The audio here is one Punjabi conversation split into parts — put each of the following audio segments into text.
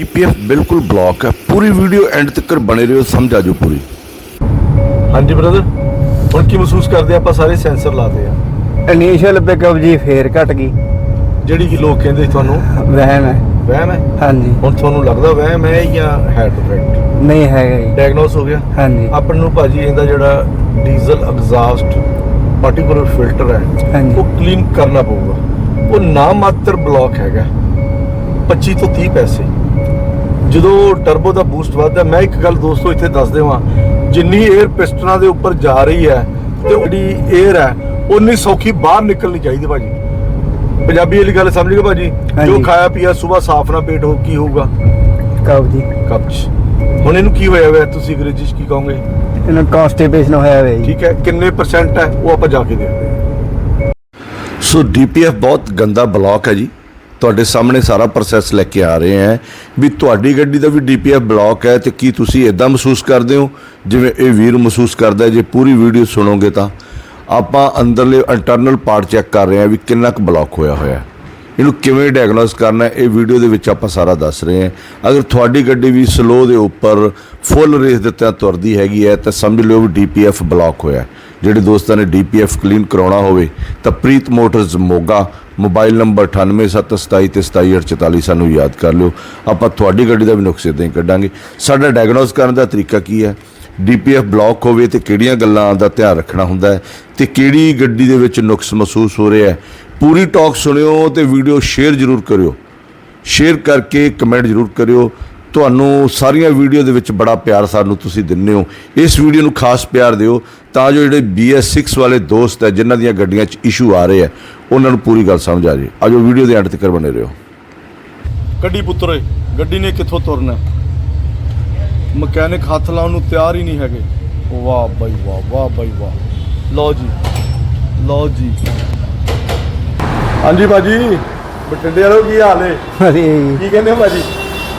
ਈਪੀਐਫ ਬਿਲਕੁਲ ਬਲੌਕ ਹੈ। ਪੂਰੀ ਵੀਡੀਓ ਐਂਡ ਤੱਕ ਬਣੇ ਰਹੋ ਸਮਝ ਆ ਜਾਓ ਪੂਰੀ। ਹਾਂਜੀ ਬ੍ਰਦਰ ਹੁਣ ਕੀ ਮਹਿਸੂਸ ਕਰਦੇ? ਆਪਾਂ ਸਾਰੇ ਸੈਂਸਰ ਲਾਤੇ ਆ। ਇਨੀਸ਼ੀਅਲ ਪਿਕਅਪ ਜੀ ਫੇਰ ਘਟ ਗਈ। ਜਿਹੜੀ ਕਿ ਲੋਕ ਕਹਿੰਦੇ ਸੀ ਤੁਹਾਨੂੰ ਵਹਿਮ ਹੈ। ਵਹਿਮ ਹੈ? ਹਾਂਜੀ। ਹੁਣ ਤੁਹਾਨੂੰ ਲੱਗਦਾ ਵਹਿਮ ਹੈ ਜਾਂ ਹੈ ਡਿਫੈਕਟ ਨਹੀਂ ਹੈਗਾ ਜੀ। ਡਾਇਗਨੋਸ ਹੋ ਗਿਆ? ਹਾਂਜੀ। ਆਪਾਂ ਨੂੰ ਭਾਜੀ ਇਹਦਾ ਜਿਹੜਾ ਡੀਜ਼ਲ ਐਗਜ਼ਾਸਟ ਪਾਰਟਿਕੂਲਰ ਫਿਲਟਰ ਹੈ ਹਾਂਜੀ। ਉਹ ਕਲੀਨ ਕਰਨਾ ਪਊਗਾ। ਉਹ ਨਾ ਮਾਤਰ ਬਲੌਕ ਹੈਗਾ। 25 ਤੋਂ 30 ਪੈਸੇ। ਜਦੋਂ ਟਰਬੋ ਦਾ ਬੂਸਟ ਵੱਧਦਾ ਮੈਂ ਇੱਕ ਗੱਲ ਦੋਸਤੋ ਇੱਥੇ ਦੱਸ ਦੇਵਾਂ ਜਿੰਨੀ 에ਅਰ ਪਿਸਟਨਾਂ ਦੇ ਉੱਪਰ ਜਾ ਰਹੀ ਹੈ ਤੇ ਉਹ ਜਿਹੜੀ 에ਅਰ ਹੈ ਉਨੀ ਸੌਖੀ ਬਾਹਰ ਨਿਕਲਣੀ ਚਾਹੀਦੀ ਭਾਜੀ। ਪੰਜਾਬੀ ਵਾਲੀ ਗੱਲ ਸਮਝ ਗਏ ਭਾਜੀ। ਜੋ ਖਾਇਆ ਪੀਆ ਸਵੇਰ ਸਾਫ਼ ਨਾ ਪੇਟ ਹੋ ਕੀ ਹੋਊਗਾ? ਕਬ ਜੀ। ਕਬਜ਼ ਹੁਣ ਇਹਨੂੰ ਕੀ ਹੋਇਆ ਹੋਇਆ ਤੁਸੀਂ ਅੰਗਰੇਜ਼ੀ 'ਚ ਕੀ ਕਹੋਗੇ? ਇਹਨੂੰ ਕਨਸਟੀਪੇਸ਼ਨ ਹੋਇਆ ਹੋਇਆ ਜੀ। ਠੀਕ ਹੈ ਕਿੰਨੇ ਪਰਸੈਂਟ ਹੈ ਉਹ ਆਪਾਂ ਜਾ ਕੇ ਦੇਖਦੇ ਹਾਂ। ਸੋ ਡੀਪੀਐਫ ਬਹੁਤ ਗੰਦਾ ਬਲੌਕ ਹੈ ਜੀ। ਤੁਹਾਡੇ ਸਾਹਮਣੇ ਸਾਰਾ ਪ੍ਰੋਸੈਸ ਲੈ ਕੇ ਆ ਰਹੇ ਹਾਂ ਵੀ ਤੁਹਾਡੀ ਗੱਡੀ ਦਾ ਵੀ ਡੀਪੀਐਫ ਬਲੌਕ ਹੈ ਤੇ ਕੀ ਤੁਸੀਂ ਇਦਾਂ ਮਹਿਸੂਸ ਕਰਦੇ ਹੋ? ਜਿਵੇਂ ਇਹ ਵੀਰ ਮਹਿਸੂਸ ਕਰਦਾ ਜੇ ਪੂਰੀ ਵੀਡੀਓ ਸੁਣੋਗੇ ਤਾਂ। ਆਪਾਂ ਅੰਦਰਲੇ ਇੰਟਰਨਲ ਪਾਰਟ ਚੈੱਕ ਕਰ ਰਹੇ ਹਾਂ ਵੀ ਕਿੰਨਾ ਕੁ ਬਲੌਕ ਹੋਇਆ ਹੋਇਆ ਹੈ। ਇਹਨੂੰ ਕਿਵੇਂ ਡਾਇਗਨੋਸ ਕਰਨਾ ਹੈ, ਇਹ ਵੀਡੀਓ ਦੇ ਵਿੱਚ ਆਪਾਂ ਸਾਰਾ ਦੱਸ ਰਹੇ ਹਾਂ। ਅਗਰ ਤੁਹਾਡੀ ਗੱਡੀ ਵੀ ਸਲੋ ਦੇ ਉੱਪਰ ਫੁੱਲ ਰੇਸ ਦਿੱਤਾ ਤੁਰਦੀ ਹੈਗੀ ਹੈ ਤਾਂ ਸਮਝ ਲਿਓ ਵੀ ਡੀਪੀਐਫ ਬਲੌਕ ਹੋਇਆ ਜਿਹੜੇ ਦੋਸਤਾਂ ਨੇ ਡੀਪੀਐਫ ਕਲੀਨ ਕਰਾਉਣਾ ਹੋਵੇ ਤਾਂ Preet motors Moga mobile number 987227 ਤੇ 2744 ਸਾਨੂੰ ਯਾਦ ਕਰ ਲਿਓ। ਆਪਾਂ ਤੁਹਾਡੀ ਗੱਡੀ ਦਾ ਵੀ ਨੁਕਸ ਇਦਾਂ ਹੀ ਕੱਢਾਂਗੇ। ਸਾਡਾ ਡਾਇਗਨੋਸ ਕਰਨ ਦਾ ਤਰੀਕਾ ਕੀ ਹੈ? ਡੀਪੀਐਫ ਬਲੌਕ ਹੋਵੇ ਤੇ ਕਿਹੜੀਆਂ ਗੱਲਾਂ ਦਾ ਧਿਆਨ ਰੱਖਣਾ ਹੁੰਦਾ ਹੈ ਤੇ ਕਿਹੜੀ ਗੱਡੀ ਦੇ ਵਿੱਚ ਨੁਕਸ ਮਹਿਸੂਸ ਹੋ ਰਿਹਾ ਹੈ? ਪੂਰੀ ਟਾਕ ਸੁਣਿਓ ਤੇ ਵੀਡੀਓ ਸ਼ੇਅਰ ਜ਼ਰੂਰ ਕਰਿਓ। ਸ਼ੇਅਰ ਕਰਕੇ ਕਮੈਂਟ ਜ਼ਰੂਰ ਕਰਿਓ। ਤੁਹਾਨੂੰ ਸਾਰੀਆਂ ਵੀਡੀਓ ਦੇ ਵਿੱਚ ਬੜਾ ਪਿਆਰ ਸਾਨੂੰ ਤੁਸੀਂ ਦਿੰਦੇ ਹੋ। ਇਸ ਵੀਡੀਓ ਨੂੰ ਖਾਸ ਪਿਆਰ ਦਿਓ ਤਾਂ ਜੋ ਜਿਹੜੇ BS6 ਵਾਲੇ ਦੋਸਤ ਹੈ ਜਿਨ੍ਹਾਂ ਦੀਆਂ ਗੱਡੀਆਂ 'ਚ ਇਸ਼ੂ ਆ ਰਹੇ ਆ ਉਹਨਾਂ ਨੂੰ ਪੂਰੀ ਗੱਲ ਸਮਝ ਆ ਜੇ। ਆਜੋ ਵੀਡੀਓ ਦੇ ਐਂਡ ਤੱਕ ਬਣੇ ਰਹੋ। ਗੱਡੀ ਪੁੱਤਰੇ ਗੱਡੀ ਨੇ ਕਿੱਥੋਂ ਤੁਰਨਾ? ਮਕੈਨਿਕ ਹੱਥ ਲਾਉਣ ਨੂੰ ਤਿਆਰ ਹੀ ਨਹੀਂ ਹੈਗੇ। ਵਾਹ ਬਾਈ ਵਾਹ ਵਾਹ ਬਾਈ ਵਾਹ। ਲਓ ਜੀ ਲਓ ਜੀ। ਹਾਂਜੀ ਬਾਜੀ ਬਟਿੰਡੇ ਵਾਲੋ ਕੀ ਹਾਲ ਹੈ ਵਧੀਆ ਜੀ। ਕੀ ਕਹਿੰਦੇ ਹੋ ਬਾਜੀ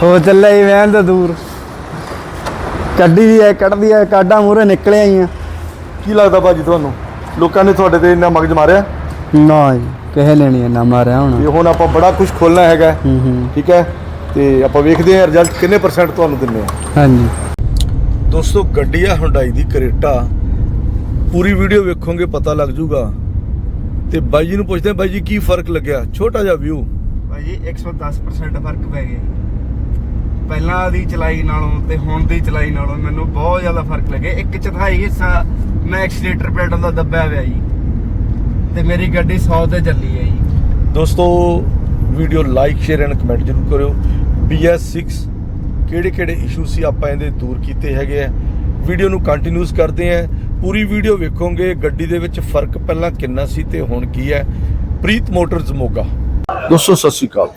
ਹੋ ਚੱਲਿਆ ਜੀ ਵਹਿਮ ਤਾਂ ਦੂਰ। ਕੱਢੀ ਦੀ ਐ ਕੱਢਦੀ ਐ ਕਾਡਾਂ ਮੂਰੇ ਨਿਕਲੇ ਆਈਆਂ ਕੀ ਲੱਗਦਾ ਬਾਜੀ ਤੁਹਾਨੂੰ? ਲੋਕਾਂ ਨੇ ਤੁਹਾਡੇ ਤੇ ਇੰਨਾ ਮਗਜ ਮਾਰਿਆ? ਨਾ ਜੀ ਕਹਿ ਲੈਣੀ ਐ ਨਾ ਮਾਰਿਆ ਤੇ ਹੁਣ ਹੁਣ ਆਪਾਂ ਬੜਾ ਕੁਝ ਖੋਲਣਾ ਹੈਗਾ। ਹੂੰ ਹੂੰ। ਠੀਕ ਹੈ? ਤੇ ਆਪਾਂ ਵੇਖਦੇ ਹਾਂ ਰਿਜ਼ਲਟ ਕਿੰਨੇ ਪਰਸੈਂਟ ਤੁਹਾਨੂੰ ਦਿੰਨੇ ਆ ਹਾਂਜੀ। ਦੋਸਤੋ ਗੱਡੀ ਆ ਹੁੰਡਾਈ ਦੀ ਕਰੇਟਾ। ਪੂਰੀ ਵੀਡੀਓ ਵੇਖੋਗੇ ਪਤਾ ਲੱਗ ਜੂਗਾ। ਤੇ ਬਾਈ ਜੀ ਨੂੰ ਪੁੱਛਦੇ ਹਾਂ, ਬਾਈ ਜੀ ਕੀ ਫ਼ਰਕ ਲੱਗਿਆ? ਛੋਟਾ ਜਿਹਾ ਵਿਊ ਭਾਜੀ 110% ਫ਼ਰਕ ਪੈ ਗਿਆ। ਪਹਿਲਾਂ ਦੀ ਚਲਾਈ ਨਾਲੋਂ ਤੇ ਹੁਣ ਦੀ ਚਲਾਈ ਨਾਲੋਂ ਮੈਨੂੰ ਬਹੁਤ ਜ਼ਿਆਦਾ ਫ਼ਰਕ ਲੱਗਿਆ। ਇੱਕ ਚੌਥਾਈ ਹਿੱਸਾ ਮੈਂ ਐਕਸੀਲੇਟਰ ਪੈਡਲ ਦਾ ਦੱਬਿਆ ਹੋਇਆ ਜੀ। ਤੇ ਮੇਰੀ ਗੱਡੀ 100 ਤੇ ਚੱਲੀ ਹੈ ਜੀ। ਦੋਸਤੋ video like share and comment ਜ਼ਰੂਰ ਕਰਿਓ। BS6 ਕਿਹੜੇ ਕਿਹੜੇ ਇਸ਼ੂ ਸੀ ਆਪਾਂ ਇਹਦੇ ਦੂਰ ਕੀਤੇ ਹੈਗੇ ਆ। ਵੀਡੀਓ ਨੂੰ ਕੰਟੀਨਿਊਸ ਕਰਦੇ ਆ। ਪੂਰੀ ਵੀਡੀਓ ਵੇਖੋਗੇ ਗੱਡੀ ਦੇ ਵਿੱਚ ਫ਼ਰਕ ਪਹਿਲਾਂ ਕਿੰਨਾ ਸੀ ਤੇ ਹੁਣ ਕੀ ਹੈ। ਪ੍ਰੀਤ ਮੋਟਰਸ ਮੋਗਾ। ਦੋਸਤੋ ਸਤਿ ਸ਼੍ਰੀ ਅਕਾਲ।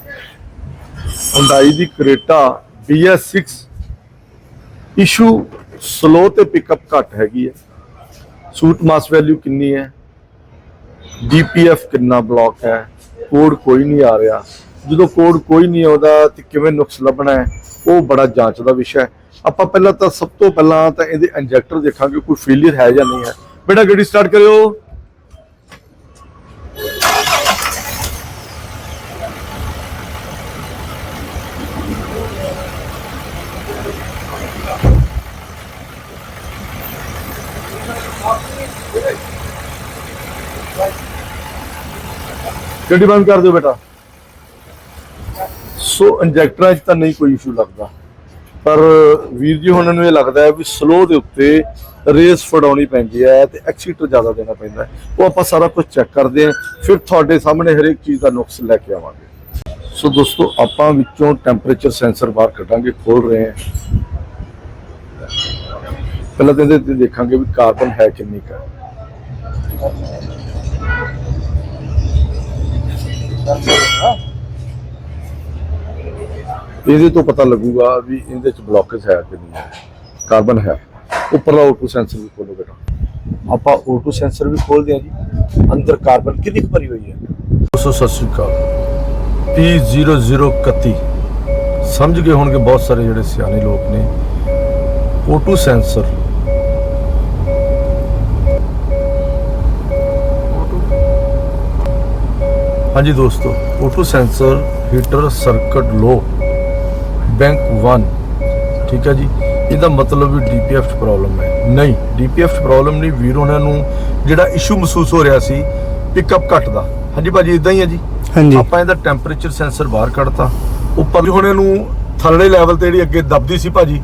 ਹੁੰਡਾਈ ਦੀ ਕਰੇਟਾ BS6 ਇਸ਼ੂ ਸਲੋ ਤੇ ਪਿਕਅਪ ਘੱਟ ਹੈਗੀ ਹੈ। ਸੂਟ ਮਾਸ ਵੈਲਿਊ ਕਿੰਨੀ ਹੈ? DPF ਕਿੰਨਾ ਬਲੌਕ ਹੈ? ਕੋਡ ਕੋਈ ਨਹੀਂ ਆ ਰਿਹਾ। ਜਦੋਂ ਕੋਡ ਕੋਈ ਨਹੀਂ ਆਉਂਦਾ ਤੇ ਕਿਵੇਂ ਨੁਕਸ ਲੱਭਣਾ ਹੈ, ਉਹ ਬੜਾ ਜਾਂਚ ਦਾ ਵਿਸ਼ਾ ਹੈ। ਆਪਾਂ ਪਹਿਲਾਂ ਤਾਂ ਸਭ ਤੋਂ ਪਹਿਲਾਂ ਤਾਂ ਇਹਦੇ ਇੰਜੈਕਟਰ ਦੇਖਾਂਗੇ ਕੋਈ ਫੇਲਿਅਰ ਹੈ ਜਾਂ ਨਹੀਂ ਹੈ। ਬੇਟਾ ਗੱਡੀ ਸਟਾਰਟ ਕਰਿਓ। ਗੱਡੀ ਬੰਦ ਕਰ ਦਿਓ ਬੇਟਾ। ਸੋ ਇੰਜੈਕਟਰਾਂ 'ਚ ਤਾਂ ਨਹੀਂ ਕੋਈ ਇਸ਼ੂ ਲੱਗਦਾ। ਪਰ ਵੀਰ ਜੀ ਉਹਨਾਂ ਨੂੰ ਇਹ ਲੱਗਦਾ ਹੈ ਵੀ ਸਲੋ ਦੇ ਉੱਤੇ ਰੇਸ ਫੜਾਉਣੀ ਪੈਂਦੀ ਹੈ ਤੇ ਐਕਸੀਟਰ ਜ਼ਿਆਦਾ ਦੇਣਾ ਪੈਂਦਾ ਉਹ ਆਪਾਂ ਸਾਰਾ ਕੁਝ ਚੈੱਕ ਕਰਦੇ ਹਾਂ, ਫਿਰ ਤੁਹਾਡੇ ਸਾਹਮਣੇ ਹਰੇਕ ਚੀਜ਼ ਦਾ ਨੁਕਸ ਲੈ ਕੇ ਆਵਾਂਗੇ। ਸੋ ਦੋਸਤੋ, ਆਪਾਂ ਵਿੱਚੋਂ ਟੈਂਪਰੇਚਰ ਸੈਂਸਰ ਬਾਹਰ ਕੱਢਾਂਗੇ, ਖੋਲ ਰਹੇ ਹਾਂ। ਪਹਿਲਾਂ ਤਾਂ ਇਹਦੇ ਤੇ ਦੇਖਾਂਗੇ ਵੀ ਕਾਰਬਨ ਹੈ ਕਿੰਨੀ ਕਾ ਇਹਦੇ ਤੋਂ ਪਤਾ ਲੱਗੂਗਾ ਵੀ ਇਹਦੇ ਚ ਬਲੌਕੇਜ ਹੈ ਕਿ ਨਹੀਂ ਹੈ ਕਾਰਬਨ ਹੈ। ਉੱਪਰਲਾ O2 ਸੈਂਸਰ ਵੀ ਖੋਲੋ ਬੇਟਾ। ਆਪਾਂ O2 ਸੈਂਸਰ ਵੀ ਖੋਲਦੇ ਹਾਂ ਜੀ, ਅੰਦਰ ਕਾਰਬਨ ਕਿੰਨੀ ਕੁ ਭਰੀ ਹੋਈ ਹੈ? ਦੋਸਤੋ, ਸਤਿ ਸ਼੍ਰੀ ਅਕਾਲ। P0031 ਸਮਝ ਗਏ ਹੋਣਗੇ ਬਹੁਤ ਸਾਰੇ ਜਿਹੜੇ ਸਿਆਣੇ ਲੋਕ ਨੇ। O2 ਸੈਂਸਰ ਹਾਂਜੀ ਦੋਸਤੋ O2 sensor heater circuit low bank 1 ਠੀਕ ਹੈ ਜੀ? ਇਹਦਾ ਮਤਲਬ ਵੀ ਡੀਪੀਐਫ ਪ੍ਰੋਬਲਮ ਹੈ। ਨਹੀਂ ਡੀਪੀਐਫ ਪ੍ਰੋਬਲਮ ਨਹੀਂ ਵੀਰ ਉਹਨਾਂ ਨੂੰ ਜਿਹੜਾ ਇਸ਼ੂ ਮਹਿਸੂਸ ਹੋ ਰਿਹਾ ਸੀ ਪਿਕਅਪ ਘਟਦਾ। ਹਾਂਜੀ ਭਾਜੀ ਇਦਾਂ ਹੀ ਹੈ ਜੀ? ਹਾਂਜੀ। ਆਪਾਂ ਇਹਦਾ ਟੈਂਪਰੇਚਰ ਸੈਂਸਰ ਬਾਹਰ ਕੱਢਤਾ। ਉੱਪਰ ਹੁਣ ਇਹਨੂੰ ਥੱਲੜੇ ਲੈਵਲ ਤੇ ਜਿਹੜੀ ਅੱਗੇ ਦਬਦੀ ਸੀ ਭਾਜੀ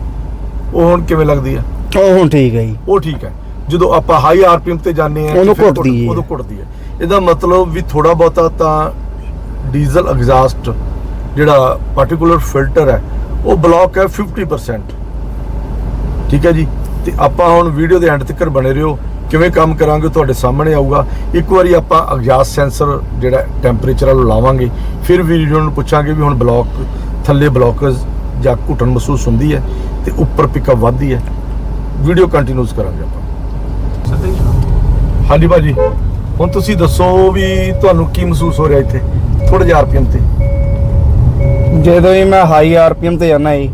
ਉਹ ਹੁਣ ਕਿਵੇਂ ਲੱਗਦੀ ਹੈ? ਉਹ ਹੁਣ ਠੀਕ ਹੈ ਜੀ। ਉਹ ਠੀਕ ਹੈ। ਜਦੋਂ ਆਪਾਂ ਹਾਈ ਆਰਪੀਐਮ ਤੇ ਜਾਂਦੇ ਆ ਉਹਨੂੰ ਘੁੱਟਦੀ ਹੈ। ਉਦੋਂ ਘੁੱਟਦੀ ਹੈ। ਇਹਦਾ ਮਤਲਬ ਵੀ ਥੋੜਾ ਬਹੁਤਾ ਤਾਂ ਡੀਜ਼ਲ ਐਗਜ਼ਾਸਟ ਜਿਹੜਾ ਪਾਰਟਿਕੂਲਰ ਫਿਲਟਰ ਹੈ ਉਹ ਬਲੌਕ ਹੈ 50% ਠੀਕ ਹੈ ਜੀ? ਤੇ ਆਪਾਂ ਹੁਣ ਵੀਡੀਓ ਦੇ ਐਂਡ ਤੱਕ ਬਣੇ ਰਹੋ। ਕਿਵੇਂ ਕੰਮ ਕਰਾਂਗੇ ਤੁਹਾਡੇ ਸਾਹਮਣੇ ਆਊਗਾ। ਇੱਕ ਵਾਰੀ ਆਪਾਂ ਐਗਜ਼ਾਸਟ ਸੈਂਸਰ ਜਿਹੜਾ ਟੈਂਪਰੇਚਰ ਵਾਲਾ ਲਾਵਾਂਗੇ। ਫਿਰ ਵੀਡੀਓ ਨੂੰ ਪੁੱਛਾਂਗੇ ਵੀ ਹੁਣ ਬਲੌਕ ਥੱਲੇ ਬਲੌਕਸ ਜਾਂ ਘੁੱਟਣ ਮਹਿਸੂਸ ਹੁੰਦੀ ਹੈ ਤੇ ਉੱਪਰ ਪਿਕਅਪ ਵੱਧਦੀ ਹੈ। ਵੀਡੀਓ ਕੰਟੀਨਿਊਸ ਕਰਾਂਗੇ ਆਪਾਂ। ਹਾਂਜੀ ਭਾਜੀ। ਹੁਣ ਤੁਸੀਂ ਦੱਸੋ ਵੀ ਤੁਹਾਨੂੰ ਕੀ ਮਹਿਸੂਸ ਹੋ ਰਿਹਾ ਇੱਥੇ? ਥੋੜਾ ਜਿਹਾ ਆਰਪੀਐਮ ਤੇ। ਜਦੋਂ ਹੀ ਮੈਂ ਹਾਈ ਆਰਪੀਐਮ ਤੇ ਜਾਣਾ ਜੀ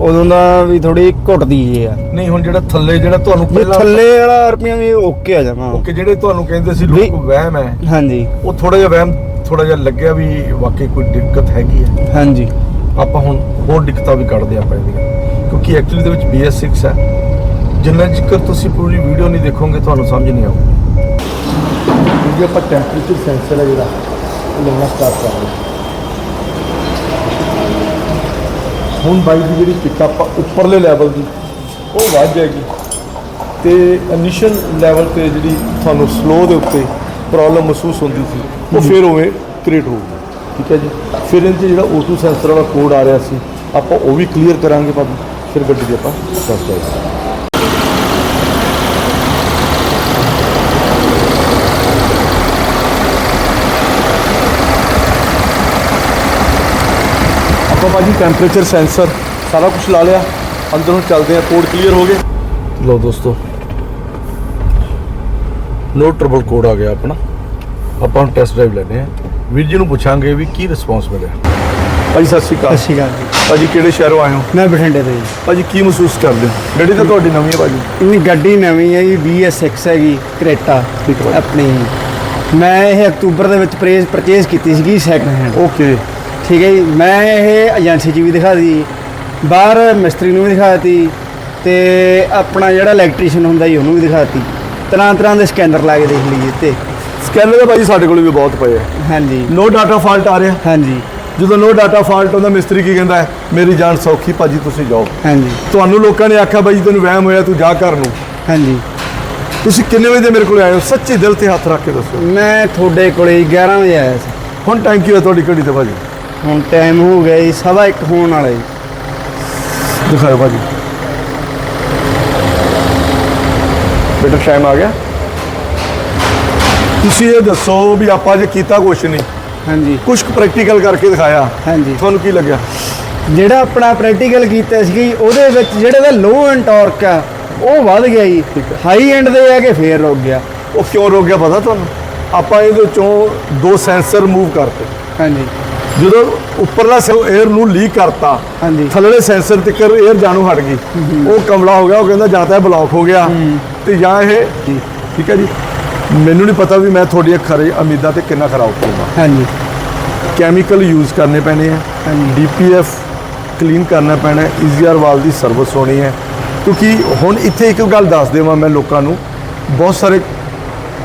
ਉਦੋਂ ਦਾ ਵੀ ਥੋੜੀ ਘੁੱਟਦੀ ਜੀ ਆ। ਨਹੀਂ ਹੁਣ ਜਿਹੜਾ ਥੱਲੇ ਜਿਹੜਾ ਤੁਹਾਨੂੰ ਪਹਿਲਾਂ ਥੱਲੇ ਵਾਲਾ ਆਰਪੀਐਮ ਵੀ ਓਕੇ ਆ ਜਾਣਾ ਓਕੇ ਜਿਹੜੇ ਤੁਹਾਨੂੰ ਕਹਿੰਦੇ ਸੀ ਲੋਕ ਵਹਿਮ ਹੈ ਹਾਂਜੀ। ਉਹ ਥੋੜਾ ਜਿਹਾ ਵਹਿਮ ਥੋੜਾ ਜਿਹਾ ਲੱਗਿਆ ਵੀ ਵਾਕਈ ਕੋਈ ਦਿੱਕਤ ਹੈਗੀ ਹੈ। ਹਾਂਜੀ। ਆਪਾਂ ਹੁਣ ਹੋਰ ਦਿੱਕਤਾਂ ਵੀ ਕੱਢਦੇ ਆਪਾਂ ਇਹਦੀਆਂ ਕਿਉਂਕਿ ਐਕਚੁਅਲੀ ਦੇ ਵਿੱਚ BS6 ਹੈ। ਜਿੰਨਾ ਚਿਰ ਤੁਸੀਂ ਪੂਰੀ ਵੀਡੀਓ ਨਹੀਂ ਦੇਖੋਗੇ ਤੁਹਾਨੂੰ ਸਮਝ ਨਹੀਂ ਆਊਗੀ ਜੇ ਆਪਾਂ ਟੈਂਪਰੇਚਰ ਸੈਂਸਰ ਹੈ ਜਿਹੜਾ ਉਹ ਲਾਉਣਾ ਸਟਾਰਟ ਕਰ ਰਹੇ ਹੁਣ ਬਾਈ ਦੀ ਜਿਹੜੀ ਪਿਕਅਪ ਆ ਉੱਪਰਲੇ ਲੈਵਲ ਦੀ ਉਹ ਵੱਧ ਜਾਏਗੀ। ਤੇ ਇਨੀਸ਼ੀਅਲ ਲੈਵਲ ਤੇ ਜਿਹੜੀ ਤੁਹਾਨੂੰ ਸਲੋ ਦੇ ਉੱਤੇ ਪ੍ਰੋਬਲਮ ਮਹਿਸੂਸ ਹੁੰਦੀ ਸੀ ਉਹ ਫਿਰ ਉਵੇਂ ਕ੍ਰੀਏਟ ਹੋਊਗੀ। ਠੀਕ ਹੈ ਜੀ? ਫਿਰ ਇਹਦੇ 'ਚ ਜਿਹੜਾ O2 ਸੈਂਸਰ ਵਾਲਾ ਕੋਡ ਆ ਰਿਹਾ ਸੀ ਆਪਾਂ ਉਹ ਵੀ ਕਲੀਅਰ ਕਰਾਂਗੇ ਭਾਬੀ ਫਿਰ ਗੱਡੀ ਦੇ ਆਪਾਂ ਟੈਸਟ ਕਰਾਂਗੇ। ਭਾਜੀ ਟੈਂਪਰੇਚਰ ਸੈਂਸਰ ਸਾਰਾ ਕੁਝ ਲਾ ਲਿਆ। ਅੰਦਰੋਂ ਚੱਲਦੇ ਆ ਕੋਡ ਕਲੀਅਰ ਹੋ ਗਏ। ਲਓ ਦੋਸਤੋ ਨੋ ਟਰਬਲ ਕੋਡ ਆ ਗਿਆ ਆਪਣਾ। ਆਪਾਂ ਟੈਸਟ ਡਰਾਈਵ ਲੈਣੇ ਆ ਵੀਰ ਜੀ ਨੂੰ ਪੁੱਛਾਂਗੇ ਵੀ ਕੀ ਰਿਸਪੌਂਸ ਮਿਲਿਆ। ਭਾਜੀ ਸਤਿ ਸ਼੍ਰੀ ਅਕਾਲ। ਸਤਿ ਸ਼੍ਰੀ ਅਕਾਲ ਜੀ। ਭਾਜੀ ਕਿਹੜੇ ਸ਼ਹਿਰੋਂ ਆਏ ਹੋ? ਮੈਂ ਬਠਿੰਡੇ ਤੋਂ ਜੀ। ਭਾਜੀ ਕੀ ਮਹਿਸੂਸ ਕਰਦੇ ਹੋ? ਗੱਡੀ ਤਾਂ ਤੁਹਾਡੀ ਨਵੀਂ ਹੈ ਭਾਜੀ। ਇਹ ਗੱਡੀ ਨਵੀਂ ਹੈ ਜੀ BS6 ਹੈਗੀ ਕ੍ਰੇਟਾ। ਆਪਣੀ। ਮੈਂ ਇਹ ਅਕਤੂਬਰ ਦੇ ਵਿੱਚ ਪ੍ਰੇਸ ਪਰਚੇਸ ਕੀਤੀ ਸੀਗੀ ਸੈਕੰਡ ਹੈਂਡ ਓਕੇ ਠੀਕ ਹੈ ਜੀ ਮੈਂ ਇਹ ਏਜੰਸੀ 'ਚ ਵੀ ਦਿਖਾ ਦੀ ਬਾਹਰ ਮਿਸਤਰੀ ਨੂੰ ਵੀ ਦਿਖਾਤੀ ਤੇ ਆਪਣਾ ਜਿਹੜਾ ਇਲੈਕਟ੍ਰੀਸ਼ੀਅਨ ਹੁੰਦਾ ਜੀ ਉਹਨੂੰ ਵੀ ਦਿਖਾਤੀ ਤਰ੍ਹਾਂ ਤਰ੍ਹਾਂ ਦੇ ਸਕੈਨਰ ਲਾ ਕੇ ਦੇਖ ਲਈਏ ਤੇ ਸਕੈਨਰ ਤਾਂ ਭਾਜੀ ਸਾਡੇ ਕੋਲ ਵੀ ਬਹੁਤ ਪਏ ਆ। ਹਾਂਜੀ। ਨੋ ਡਾਟਾ ਫਾਲਟ ਆ ਰਿਹਾ। ਹਾਂਜੀ। ਜਦੋਂ ਨੋ ਡਾਟਾ ਫਾਲਟ ਹੁੰਦਾ ਮਿਸਤਰੀ ਕੀ ਕਹਿੰਦਾ ਹੈ? ਮੇਰੀ ਜਾਨ ਸੌਖੀ ਭਾਜੀ ਤੁਸੀਂ ਜਾਓ। ਹਾਂਜੀ। ਤੁਹਾਨੂੰ ਲੋਕਾਂ ਨੇ ਆਖਿਆ ਬਾਈ ਤੈਨੂੰ ਵਹਿਮ ਹੋਇਆ ਤੂੰ ਜਾ ਘਰ ਨੂੰ। ਹਾਂਜੀ। ਤੁਸੀਂ ਕਿੰਨੇ ਵਜੇ ਦੇ ਮੇਰੇ ਕੋਲ ਆਏ ਹੋ? ਸੱਚੇ ਦਿਲ ਤੇ ਹੱਥ ਰੱਖ ਕੇ ਦੱਸੋ। ਮੈਂ ਤੁਹਾਡੇ ਕੋਲੇ 11 ਵਜੇ ਆਇਆ ਸੀ। ਹੁਣ ਟਾਈਮ ਕੀ ਹੋਇਆ ਤੁਹਾਡੀ ਘੜੀ ਤੇ ਭਾਜੀ। ਹੁਣ ਟਾਈਮ ਹੋ ਗਿਆ ਜੀ ਸਵਾ ਇੱਕ ਹੋਣ ਵਾਲਾ ਜੀ। ਦਿਖਾਓ ਭਾਜੀ। ਬੇਟਾ ਟਾਈਮ ਆ ਗਿਆ। ਤੁਸੀਂ ਇਹ ਦੱਸੋ ਵੀ ਆਪਾਂ ਜੇ ਕੀਤਾ ਕੁਛ ਨਹੀਂ। ਹਾਂਜੀ। ਕੁਛ ਪ੍ਰੈਕਟੀਕਲ ਕਰਕੇ ਦਿਖਾਇਆ। ਹਾਂਜੀ। ਤੁਹਾਨੂੰ ਕੀ ਲੱਗਿਆ? ਜਿਹੜਾ ਆਪਣਾ ਪ੍ਰੈਕਟੀਕਲ ਕੀਤਾ ਸੀ ਉਹਦੇ ਵਿੱਚ ਜਿਹੜੇ ਦਾ ਲੋ ਐਂਡ ਟਾਰਕ ਆ ਉਹ ਵੱਧ ਗਿਆ ਜੀ। ਹਾਈ ਐਂਡ ਦੇ ਆ ਕੇ ਫੇਰ ਰੁਕ ਗਿਆ? ਉਹ ਕਿਉਂ ਰੁਕ ਗਿਆ ਪਤਾ ਤੁਹਾਨੂੰ? ਆਪਾਂ ਇਹਦੇ ਚੋਂ ਦੋ ਸੈਂਸਰ ਮੂਵ ਕਰਤੇ। ਹਾਂਜੀ। ਜਦੋਂ ਉੱਪਰਲਾ 에ਅਰ ਨੂੰ ਲੀਕ ਕਰਤਾ ਹਾਂਜੀ। ਥੱਲੜੇ ਸੈਂਸਰ ਤੱਕ 에ਅਰ ਜਾਣੂ ਹਟ ਗਈ। ਉਹ ਕਮਲਾ ਹੋ ਗਿਆ ਉਹ ਕਹਿੰਦਾ ਜਾਂ ਤਾਂ ਇਹ ਬਲੌਕ ਹੋ ਗਿਆ। ਤੇ ਜਾਂ ਇਹ ਠੀਕ ਹੈ ਜੀ। ਮੈਨੂੰ ਨਹੀਂ ਪਤਾ ਵੀ ਮੈਂ ਤੁਹਾਡੀਆਂ ਖਰੇ ਉਮੀਦਾਂ ਤੇ ਕਿੰਨਾ ਖਰਾ ਉਤਰੂੰਗਾ ਹਾਂਜੀ। ਕੈਮੀਕਲ ਯੂਜ਼ ਕਰਨੇ ਪੈਣੇ ਆ। ਡੀਪੀਐਫ ਕਲੀਨ ਕਰਨਾ ਪੈਣਾ। ਈਜ਼ੀਆਰ ਵਾਲ ਦੀ ਸਰਵਿਸ ਹੋਣੀ ਹੈ। ਕਿਉਂਕਿ ਹੁਣ ਇੱਥੇ ਇੱਕ ਗੱਲ ਦੱਸ ਦੇਵਾਂ ਮੈਂ ਲੋਕਾਂ ਨੂੰ। ਬਹੁਤ ਸਾਰੇ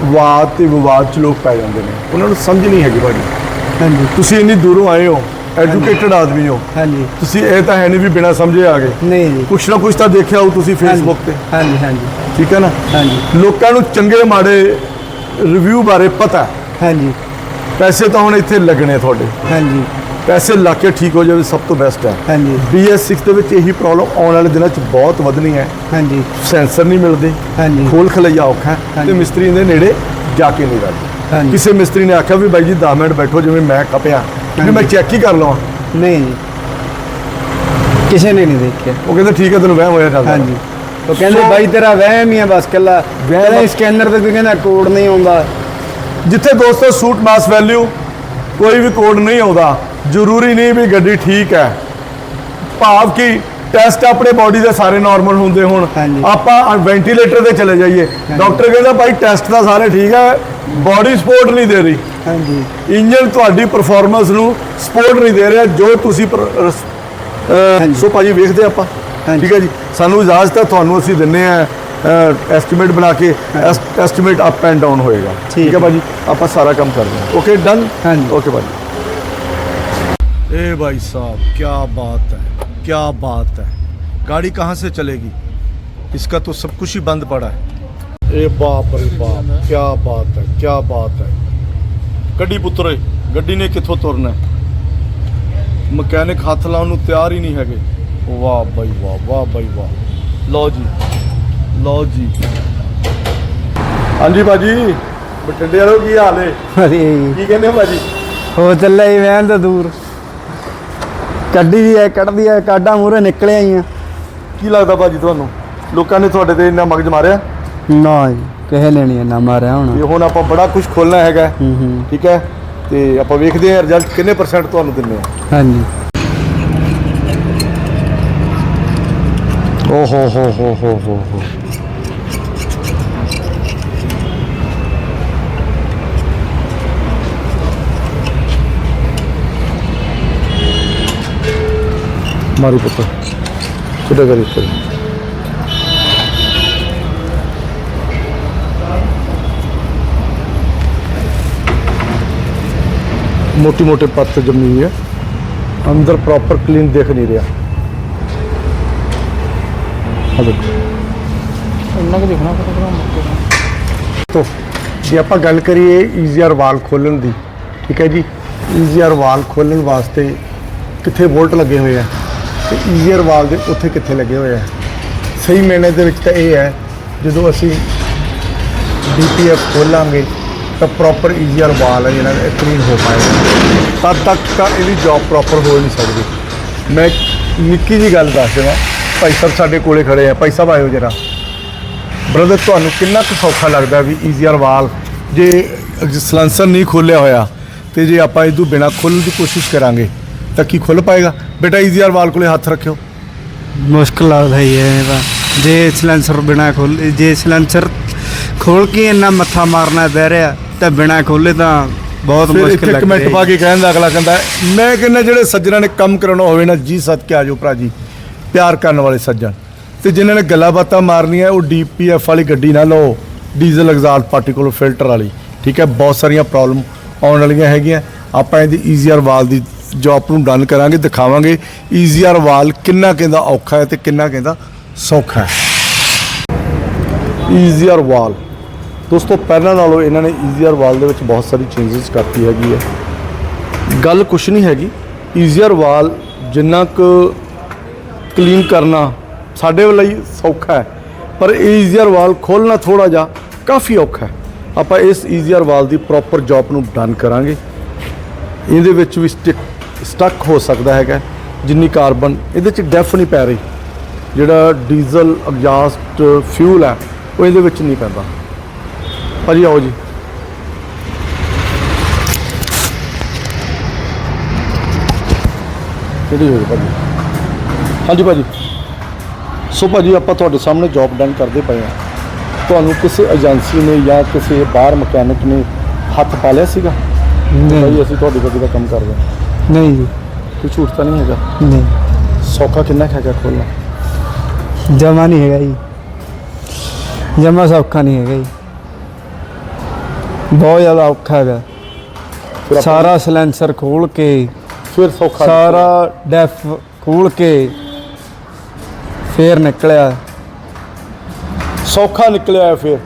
ਵਾਦ ਤੇ ਵਿਵਾਦ ਚ ਲੋਕ ਪੈ ਜਾਂਦੇ ਨੇ। ਉਹਨਾਂ ਨੂੰ ਸਮਝ ਨਹੀਂ ਹੈਗੀ ਭਾਜੀ ਹਾਂਜੀ। ਤੁਸੀਂ ਇੰਨੀ ਦੂਰੋਂ ਆਏ ਹੋ ਐਜੂਕੇਟਡ ਆਦਮੀ ਹੋ। ਹਾਂਜੀ। ਤੁਸੀਂ ਇਹ ਤਾਂ ਹੈ ਨਹੀਂ ਵੀ ਬਿਨਾਂ ਸਮਝੇ ਆ ਗਏ। ਨਹੀਂ ਜੀ। ਕੁਛ ਨਾ ਕੁਛ ਤਾਂ ਦੇਖਿਆ ਹੋ ਤੁਸੀਂ ਫੇਸਬੁੱਕ ਤੇ। ਹਾਂਜੀ ਹਾਂਜੀ। ਠੀਕ ਹੈ ਨਾ? ਹਾਂਜੀ। ਲੋਕਾਂ ਨੂੰ ਚੰਗੇ ਮਾੜੇ ਰਿਵਿਊ ਬਾਰੇ ਪਤਾ ਹੈ। ਹਾਂਜੀ। ਪੈਸੇ ਤਾਂ ਹੁਣ ਇੱਥੇ ਲੱਗਣੇ ਤੁਹਾਡੇ। ਹਾਂਜੀ। ਪੈਸੇ ਲਾ ਕੇ ਠੀਕ ਹੋ ਜਾਵੇ ਸਭ ਤੋਂ ਬੈਸਟ ਹੈ। ਹਾਂਜੀ। BS6 ਦੇ ਵਿੱਚ ਇਹੀ ਪ੍ਰੋਬਲਮ ਆਉਣ ਵਾਲੇ ਦਿਨਾਂ 'ਚ ਬਹੁਤ ਵਧਣੀ ਹੈ। ਹਾਂਜੀ। ਸੈਂਸਰ ਨਹੀਂ ਮਿਲਦੇ। ਹਾਂਜੀ। ਖੋਲ ਖਲਈਆ ਔਖਾ ਤੇ। ਮਿਸਤਰੀ ਦੇ ਨੇੜੇ ਜਾ ਕੇ ਨਹੀਂ ਰਾਜੀ ਹਾਂਜੀ। ਕਿਸੇ ਮਿਸਤਰੀ ਨੇ ਆਖਿਆ ਵੀ ਬਾਈ ਜੀ 10 ਮਿੰਟ ਬੈਠੋ ਜਿਵੇਂ ਮੈਂ ਖਪਿਆ। ਵੀ ਮੈਂ ਹਾਂਜੀ। ਚੈੱਕ ਹੀ ਕਰ ਲਵਾਂ। ਨਹੀਂ ਜੀ। ਕਿਸੇ ਨੇ ਨਹੀਂ ਦੇਖਿਆ। ਉਹ ਕਹਿੰਦੇ ਠੀਕ ਹੈ ਤੈਨੂੰ ਵਹਿਮ ਹੋਇਆ ਚੱਲਦਾ ਹਾਂਜੀ। ਉਹ ਕਹਿੰਦੇ ਸੋ- ਬਾਈ ਤੇਰਾ ਵਹਿਮ ਹੀ ਆ ਬਸ ਕੱਲਾ ਵਹਿਮ- ਕਹਿੰਦਾ ਸਕੈਨਰ ਤੇ ਕੋਈ ਕਹਿੰਦਾ ਕੋਡ ਨਹੀਂ ਆਉਂਦਾ। ਜਿੱਥੇ ਦੋਸਤੋ ਸੂਟ ਮਾਸ ਵੈਲਿਊ ਕੋਈ ਵੀ ਕੋਡ ਨਹੀਂ ਆਉਂਦਾ। ਜ਼ਰੂਰੀ ਨਹੀਂ ਵੀ ਗੱਡੀ ਠੀਕ ਹੈ। ਭਾਵ ਕਿ ਟੈਸਟ ਆਪਣੇ ਬਾਡੀ ਦੇ ਸਾਰੇ ਨਾਰਮਲ ਹੁੰਦੇ ਹੋਣ। ਆਪਾਂ ਵੈਂਟੀਲੇਟਰ ਤੇ ਚਲੇ ਜਾਈਏ। ਡਾਕਟਰ ਕਹਿੰਦਾ ਭਾਈ ਟੈਸਟ ਤਾਂ ਸਾਰੇ ਠੀਕ ਹੈ ਬਾਡੀ ਸਪੋਰਟ ਨਹੀਂ ਦੇ ਰਹੀ। ਹਾਂਜੀ। ਇੰਜਨ ਤੁਹਾਡੀ ਪਰਫਾਰਮੈਂਸ ਨੂੰ ਸਪੋਰਟ ਨਹੀਂ ਦੇ ਰਿਹਾ ਜੋ ਤੁਸੀਂ ਸੋ ਭਾਜੀ ਵੇਖਦੇ ਆਪਾਂ। ਠੀਕ ਹੈ ਜੀ। ਸਾਨੂੰ ਇਜਾਜ਼ਤ ਹੈ ਤੁਹਾਨੂੰ ਅਸੀਂ ਦਿੰਨੇ ਆ ਐਸਟੀਮੇਟ ਬਣਾ ਕੇ ਐਸਟੀਮੇਟ ਅਪ ਐਂਡ ਡਾਊਨ ਹੋਏਗਾ। ਠੀਕ ਹੈ ਭਾਜੀ। ਆਪਾਂ ਸਾਰਾ ਕੰਮ ਕਰਦੇ ਹਾਂ। ਓਕੇ ਡਨ ਓਕੇ ਭਾਜੀ। ਇਹ ਭਾਈ ਸਾਹਿਬ ਕੀ ਬਾਤ ਹੈ। क्या बात है गाड़ी कहाँ से चलेगी इसका तो सब कुछ ही बंद पड़ा है ए बाप रे बाप क्या बात है क्या बात है ਗੱਡੀ ਪੁੱਤਰੇ ਗੱਡੀ ਨੇ ਕਿੱਥੋਂ ਤੁਰਨਾ ਹੈ ਮਕੈਨਿਕ ਹੱਥ ਲਾਉਣ ਨੂੰ ਤਿਆਰ ਹੀ ਨਹੀਂ ਹੈਗੇ ਵਾਹ ਬਾਈ ਵਾਹ ਵਾਹ ਬਾਈ ਵਾਹ ਲਓ ਜੀ ਲਓ ਜੀ ਹਾਂਜੀ ਬਾਜੀ ਬਠਿੰਡੇ ਵਾਲੋ ਕੀ ਹਾਲ ਹੈ ਅਰੇ ਕੀ ਕਹਿੰਦੇ ਹੋ ਬਾਜੀ ਹੋ ਚੱਲਿਆ ਹੀ ਵੈਨ ਤਾਂ ਦੂਰ ਕੱਢੀ ਦੀ ਐ ਕੱਢਦੀ ਐ ਕਾਡਾ ਮੂਰੇ ਨਿਕਲੇ ਆਈਆਂ ਕੀ ਲੱਗਦਾ ਭਾਜੀ ਤੁਹਾਨੂੰ? ਲੋਕਾਂ ਨੇ ਤੁਹਾਡੇ ਤੇ ਇੰਨਾ ਮਗਜ ਮਾਰਿਆ? ਨਾ ਜੀ ਕਹਿ ਲੈਣੀ ਨਾ ਮਾਰਿਆ ਤੇ ਹੁਣ ਹੁਣ ਆਪਾਂ ਬੜਾ ਕੁਝ ਖੋਲਣਾ ਹੈਗਾ। ਹੂੰ ਹੂੰ। ਠੀਕ ਹੈ? ਤੇ ਆਪਾਂ ਵੇਖਦੇ ਹਾਂ ਰਿਜ਼ਲਟ ਕਿੰਨੇ ਪਰਸੈਂਟ ਤੁਹਾਨੂੰ ਦਿੰਦੇ ਆ। ਹਾਂਜੀ। ਓ ਹੋ ਹੋ ਹੋ ਹੋ ਹੋ ਹੋ। ਮਾਰੀ ਪੁੱਤ। ਕਿੱਦਾਂ ਕਰੀ ਕਰੀ ਮੋਟੀ ਮੋਟੇ ਪੱਤ ਜੰਮੀ ਹੋਈ ਹੈ। ਅੰਦਰ ਪ੍ਰੋਪਰ ਕਲੀਨ ਦਿਖ ਨਹੀਂ ਰਿਹਾ। ਆ ਦੇਖੋ। ਉਹਨਾਂ ਕੋ ਦੇਖਣਾ ਤੋ ਜੇ ਆਪਾਂ ਗੱਲ ਕਰੀਏ ਈਜ਼ੀਅਰ ਵਾਲ ਖੋਲਣ ਦੀ ਠੀਕ ਹੈ ਜੀ? ਈਜ਼ੀਅਰ ਵਾਲ ਖੋਲਣ ਵਾਸਤੇ ਕਿੱਥੇ ਵੋਲਟ ਲੱਗੇ ਹੋਏ ਆ? ਤੇ ਈਜ਼ੀਅਰ ਵਾਲ ਦੇ ਉੱਥੇ ਕਿੱਥੇ ਲੱਗੇ ਹੋਏ ਆ? ਸਹੀ ਮੈਨੇ ਦੇ ਵਿੱਚ ਤਾਂ ਇਹ ਹੈ, ਜਦੋਂ ਅਸੀਂ ਡੀਪੀਐਫ ਖੋਲਾਂਗੇ ਤਾਂ ਪ੍ਰੋਪਰ ਈਜ਼ੀਅਰ ਵਾਲ ਹੈ ਜਿਹੜਾ ਕਲੀਨ ਹੋ ਪਾਏਗਾ। ਤਦ ਤੱਕ ਤਾਂ ਇਹਦੀ ਜੌਬ ਪ੍ਰੋਪਰ ਹੋ ਨਹੀਂ ਸਕਦੀ। ਮੈਂ ਨਿੱਕੀ ਜੀ ਗੱਲ ਦੱਸ ਦੇਵਾਂ, ਭਾਈ ਸਾਹਿਬ ਸਾਡੇ ਕੋਲੇ ਖੜੇ ਆ। ਭਾਈ ਸਾਹਿਬ ਆਇਓ ਜਰਾ। ਬ੍ਰਦਰ ਤੁਹਾਨੂੰ ਕਿੰਨਾ ਕੁ ਸੌਖਾ ਲੱਗਦਾ ਵੀ ਈਜ਼ੀਅਰ ਵਾਲ ਜੇ ਸਲੰਸਰ ਨਹੀਂ ਖੋਲਿਆ ਹੋਇਆ ਤੇ ਜੇ ਆਪਾਂ ਇਹਦੂ ਬਿਨਾ ਖੋਲ੍ਹਣ ਦੀ ਕੋਸ਼ਿਸ਼ ਕਰਾਂਗੇ ਤਾਂ ਕੀ ਖੁੱਲ ਪਾਏਗਾ। ਬੇਟਾ ਈਜ਼ੀਅਰ ਵਾਲ ਕੋਲੇ ਹੱਥ ਰੱਖਿਓ। ਮੁਸ਼ਕਲ ਲੱਗਦਾ ਹੀ ਹੈ ਇਹ ਤਾਂ। ਜੇ ਸਿਲੈਂਸਰ ਬਿਨਾ ਖੋਲ ਜੇ ਸਿਲੈਂਸਰ ਖੋਲ ਕੇ ਇੰਨਾ ਮੱਥਾ ਮਾਰਨਾ ਪੈ ਰਿਹਾ ਤਾਂ ਬਿਨਾ ਖੋਲੇ ਤਾਂ ਬਹੁਤ ਫਿਰ ਮੁਸ਼ਕਲ ਇੱਥੇ ਲੱਗਦਾ ਕਮੈਂਟ ਪਾ ਕੇ ਕਹਿੰਦਾ ਅਗਲਾ ਕਹਿੰਦਾ ਮੈਂ ਕਹਿੰਦਾ ਜਿਹੜੇ ਸੱਜਣਾ ਨੇ ਕੰਮ ਕਰਾਉਣਾ ਹੋਵੇ ਨਾ ਜੀ ਸੱਦ ਕੇ ਆਜੋ ਭਰਾ ਜੀ ਪਿਆਰ ਕਰਨ ਵਾਲੇ ਸੱਜਣ। ਤੇ ਜਿਨ੍ਹਾਂ ਨੇ ਗੱਲਾਂ ਬਾਤਾਂ ਮਾਰਨੀਆਂ ਉਹ ਡੀਪੀਐਫ ਵਾਲੀ ਗੱਡੀ ਨਾ ਲਓ ਡੀਜ਼ਲ ਐਗਜ਼ਾਸਟ ਪਾਰਟੀਕਲ ਫਿਲਟਰ ਵਾਲੀ। ਠੀਕ ਹੈ ਬਹੁਤ ਸਾਰੀਆਂ ਪ੍ਰੋਬਲਮ ਆਉਣ ਵਾਲੀਆਂ ਹੈਗੀਆਂ। ਆਪਾਂ ਇਹਦੀ ਈਜ਼ੀਅਰ ਵਾਲ ਦੀ ਜੌਬ ਨੂੰ ਡਨ ਕਰਾਂਗੇ, ਦਿਖਾਵਾਂਗੇ ਈਜ਼ੀਅਰ ਵਾਲ ਕਿੰਨਾ ਕਹਿੰਦਾ ਔਖਾ ਹੈ ਤੇ ਕਿੰਨਾ ਕਹਿੰਦਾ ਸੌਖਾ ਹੈ। ਈਜ਼ੀਅਰ ਵਾਲ ਦੋਸਤੋ, ਪਹਿਲਾਂ ਨਾਲੋਂ ਇਹਨਾਂ ਨੇ ਈਜ਼ੀਅਰ ਵਾਲ ਦੇ ਵਿੱਚ ਬਹੁਤ ਸਾਰੀ ਚੇਂਜਸ ਕਰਤੀ ਹੈਗੀ ਹੈ। ਗੱਲ ਕੁਛ ਨਹੀਂ ਹੈਗੀ। ਈਜ਼ੀਅਰ ਵਾਲ ਜਿੰਨਾ ਕੁ ਕਲੀਨ ਕਰਨਾ ਸਾਡੇ ਲਈ ਸੌਖਾ ਹੈ। ਪਰ ਈਜ਼ੀਅਰ ਵਾਲ ਖੋਲਣਾ ਥੋੜਾ ਜਿਹਾ ਕਾਫੀ ਔਖਾ ਹੈ। ਆਪਾਂ ਇਸ ਈਜ਼ੀਅਰ ਵਾਲ ਦੀ ਪ੍ਰੋਪਰ ਜੌਬ ਨੂੰ ਡਨ ਕਰਾਂਗੇ। ਇਹਦੇ ਵਿੱਚ ਵੀ ਸਟਿਕ ਸਟਕ ਹੋ ਸਕਦਾ ਹੈਗਾ ਜਿੰਨੀ ਕਾਰਬਨ ਇਹਦੇ ਚ ਡੈਫ ਨਹੀਂ ਪੈ ਰਹੀ। ਜਿਹੜਾ ਡੀਜ਼ਲ ਐਗਜ਼ਾਸਟ ਫਿਊਲ ਹੈ ਉਹ ਇਹਦੇ ਵਿੱਚ ਨਹੀਂ ਪੈਂਦਾ। ਭਾਜੀ ਆਓ ਜੀ। ਕਿਹੜੀ ਹੋਈ ਭਾਜੀ? ਹਾਂਜੀ ਭਾਜੀ। ਸੋ ਭਾਜੀ ਆਪਾਂ ਤੁਹਾਡੇ ਸਾਹਮਣੇ ਜੌਬ ਡਨ ਕਰਦੇ ਪਏ ਆ ਤੁਹਾਨੂੰ ਕਿਸੇ ਏਜੰਸੀ ਨੇ ਜਾਂ ਕਿਸੇ ਬਾਹਰ ਮਕੈਨਿਕ ਨੇ ਹੱਥ ਪਾ ਲਿਆ ਸੀਗਾ? ਨਹੀਂ। ਅਸੀਂ ਤੁਹਾਡੀ ਗੱਡੀ ਦਾ ਕੰਮ ਕਰਦੇ ਹਾਂ। ਨਹੀਂ ਜੀ। ਕੋਈ ਝੂਠ ਤਾਂ ਨਹੀਂ ਹੈਗਾ? ਨਹੀਂ। ਸੌਖਾ ਕਿੰਨਾ ਕੁ ਹੈਗਾ ਖੋਲਣਾ? ਜਮਾ ਨਹੀਂ ਹੈਗਾ ਜੀ। ਜਮਾ ਸੌਖਾ ਨਹੀਂ ਹੈਗਾ ਜੀ। ਬਹੁਤ ਜ਼ਿਆਦਾ ਔਖਾ ਹੈਗਾ। ਫਿਰ ਆਪਾਂ- ਸਾਰਾ ਸਿਲੈਂਸਰ ਖੋਲ ਕੇ ਫਿਰ ਸੌਖਾ ਸਾਰਾ ਡੈਫ ਖੋਲ ਕੇ ਫੇਰ ਨਿਕਲਿਆ। ਸੌਖਾ ਨਿਕਲਿਆ ਹੈ ਫਿਰ।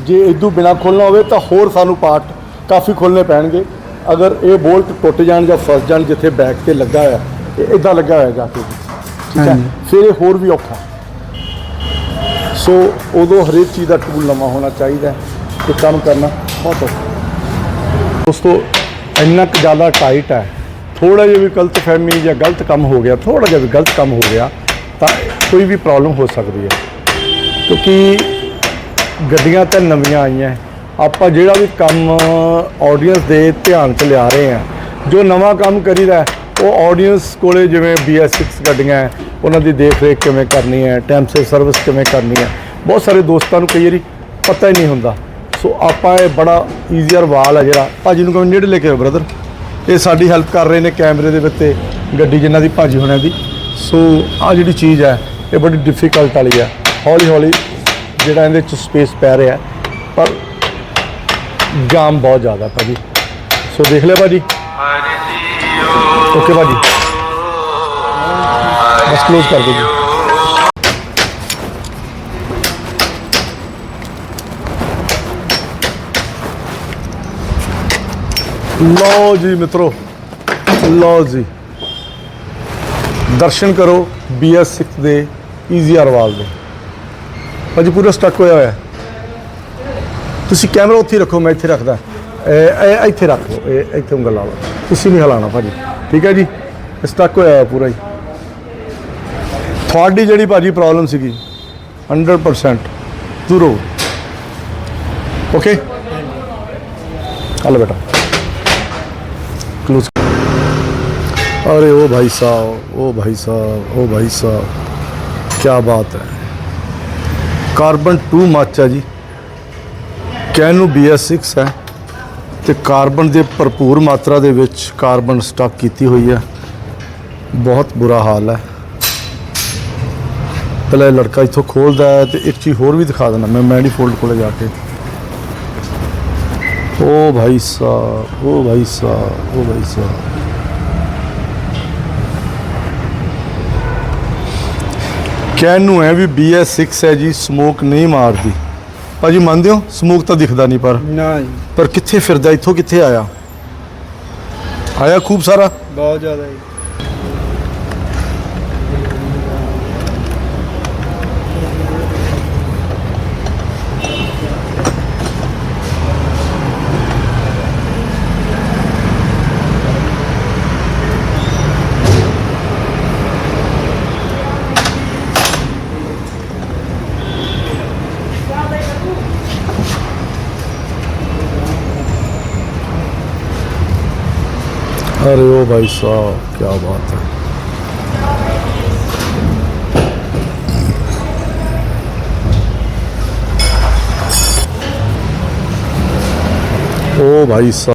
ਜੇ ਇਦੋਂ ਬਿਨਾ ਖੋਲਣਾ ਹੋਵੇ ਤਾਂ ਹੋਰ ਸਾਨੂੰ ਪਾਰਟ ਕਾਫੀ ਖੋਲਣੇ ਪੈਣਗੇ। ਅਗਰ ਇਹ ਬੋਲਟ ਟੁੱਟ ਜਾਣ ਜਾਂ ਫਸ ਜਾਣ ਜਿੱਥੇ ਬੈਕ ਤੇ ਲੱਗਾ ਹੋਇਆ ਇਹ ਇਦਾਂ ਲੱਗਾ ਹੋਇਆ ਜਾ ਕੇ। ਠੀਕ ਹੈ। ਫਿਰ ਇਹ ਹੋਰ ਵੀ ਔਖਾ। ਸੋ ਉਦੋਂ ਹਰੇਕ ਚੀਜ਼ ਦਾ ਟੂਲ ਨਵਾਂ ਹੋਣਾ ਚਾਹੀਦਾ ਤੇ ਕੰਮ ਕਰਨਾ ਬਹੁਤ ਔਖਾ। ਦੋਸਤੋ ਇੰਨਾ ਕੁ ਜ਼ਿਆਦਾ ਟਾਈਟ ਹੈ। ਥੋੜਾ ਜਿਹਾ ਵੀ ਗਲਤ ਫਹਿਮੀ ਜਾਂ ਗਲਤ ਕੰਮ ਹੋ ਗਿਆ ਥੋੜਾ ਜਿਹਾ ਵੀ ਗਲਤ ਕੰਮ ਹੋ ਗਿਆ ਤਾਂ ਕੋਈ ਵੀ ਪ੍ਰੋਬਲਮ ਹੋ ਸਕਦੀ ਹੈ। ਕਿਉਂਕਿ ਗੱਡੀਆਂ ਤਾਂ ਨਵੀਆਂ ਆਈਆਂ ਆਪਾਂ ਜਿਹੜਾ ਵੀ ਕੰਮ ਆਡੀਅנס ਦੇ ਧਿਆਨ 'ਚ ਲਿਆ ਰਹੇ ਆ ਜੋ ਨਵਾਂ ਕੰਮ ਕਰੀਦਾ ਉਹ ਆਡੀਅנס ਕੋਲੇ ਜਿਵੇਂ BS6 ਗੱਡੀਆਂ ਉਹਨਾਂ ਦੀ ਦੇਖ ਰੇਖ ਕਿਵੇਂ ਕਰਨੀ ਹੈ ਟਾਈਮ ਸੇ ਸਰਵਿਸ ਕਿਵੇਂ ਕਰਨੀ ਹੈ, ਬਹੁਤ ਸਾਰੇ ਦੋਸਤਾਂ ਨੂੰ ਕਈ ਵਾਰੀ ਪਤਾ ਹੀ ਨਹੀਂ ਹੁੰਦਾ। ਸੋ ਆਪਾਂ ਇਹ ਬੜਾ ਈਜ਼ੀਅਰ ਵਾਲ ਆ ਜਿਹੜਾ, ਭਾਜੀ ਨੂੰ ਕਹਿੰਦੇ ਨੇੜੇ ਲੈ ਕੇ ਆਓ ਬ੍ਰਦਰ ਇਹ ਸਾਡੀ ਹੈਲਪ ਕਰ ਰਹੇ ਨੇ ਕੈਮਰੇ ਦੇ ਵਿੱਚ ਗੱਡੀ ਜਿੰਨਾ ਦੀ ਭਾਜੀ ਹੋਣਾ ਦੀ। ਸੋ ਆ ਜਿਹੜੀ ਚੀਜ਼ ਹੈ, ਇਹ ਬੜੀ ਡਿਫਿਕਲਟ ਵਾਲੀ ਆ ਹੌਲੀ ਹੌਲੀ ਜਿਹੜਾ ਇਹਦੇ ਵਿੱਚ ਸਪੇਸ ਪੈ ਰਿਹਾ ਪਰ ਜਾਮ ਬਹੁਤ ਜ਼ਿਆਦਾ ਭਾਜੀ। ਸੋ ਦੇਖ ਲਿਆ ਭਾਜੀ। ਓਕੇ ਭਾਜੀ। ਬਸ ਕਲੋਜ਼ ਕਰ ਦਿਓ ਜੀ। ਲਓ ਜੀ ਮਿੱਤਰੋ, ਲਓ ਜੀ। ਦਰਸ਼ਨ ਕਰੋ BS6 ਦੇ ਈਜ਼ੀ ਵਾਲ ਦੇ। ਭਾਜੀ ਪੂਰਾ ਸਟਕ ਹੋਇਆ ਹੋਇਆ। ਤੁਸੀਂ ਕੈਮਰਾ ਉੱਥੇ ਹੀ ਰੱਖੋ ਮੈਂ ਇੱਥੇ ਰੱਖਦਾ ਇਹ ਇਹ ਇੱਥੇ ਰੱਖ ਲਓ ਇਹ ਇੱਥੇ ਉਂਗਲ ਲਾ ਲਓ ਤੁਸੀਂ ਨਹੀਂ ਹਿਲਾਣਾ ਭਾਜੀ ਠੀਕ ਹੈ ਜੀ ਸਟਕ ਹੋਇਆ ਹੋਇਆ ਪੂਰਾ ਹੀ ਤੁਹਾਡੀ ਜਿਹੜੀ ਭਾਜੀ ਪ੍ਰੋਬਲਮ ਸੀਗੀ 100% ਦੂਰ ਹੋ ਓਕੇ ਹਲੋ ਬੇਟਾ क्लोज अरे ओ भाई साहब ओ भाई साहब ओ भाई साहब क्या बात है ਕਾਰਬਨ 2 ਮੱਚ ਹੈ ਕਹਿਣ ਨੂੰ BS6 ਹੈ ਤੇ ਕਾਰਬਨ ਦੇ ਭਰਪੂਰ ਮਾਤਰਾ ਦੇ ਵਿੱਚ ਕਾਰਬਨ ਸਟਾਕ ਕੀਤੀ ਹੋਈ ਹੈ। ਬਹੁਤ ਬੁਰਾ ਹਾਲ ਹੈ। ਪਹਿਲੇ ਲੜਕਾ ਇੱਥੋਂ ਖੋਲਦਾ ਹੈ ਤੇ ਇੱਕ ਚੀਜ਼ ਹੋਰ ਵੀ ਦਿਖਾ ਦਿੰਦਾ ਮੈਂ ਮੈਡੀ ਕੋਲ ਜਾ ਕੇ। ਉਹ ਭਾਈ ਸਾਹਿਬ ਉਹ ਭਾਈ ਸਾਹਿਬ ਉਹ ਭਾਈ ਸਾਹਿਬ। ਕਹਿਣ ਨੂੰ ਹੈ ਵੀ BS6 ਹੈ ਜੀ ਸਮੋਕ ਨਹੀਂ ਮਾਰਦੀ। ਭਾਜੀ ਮੰਨਦੇ ਹੋ? ਸਮੋਕ ਤਾਂ ਦਿਖਦਾ ਨਹੀਂ ਪਰ। ਨਾ ਜੀ। ਪਰ ਕਿੱਥੇ ਫਿਰਦਾ? ਇੱਥੋਂ ਕਿੱਥੇ ਆਇਆ? ਆਇਆ ਖੂਬ ਸਾਰਾ? ਬਹੁਤ ਜ਼ਿਆਦਾ ਜੀ। अरे ओ भाई साहब क्या बात है ओ भाई साहब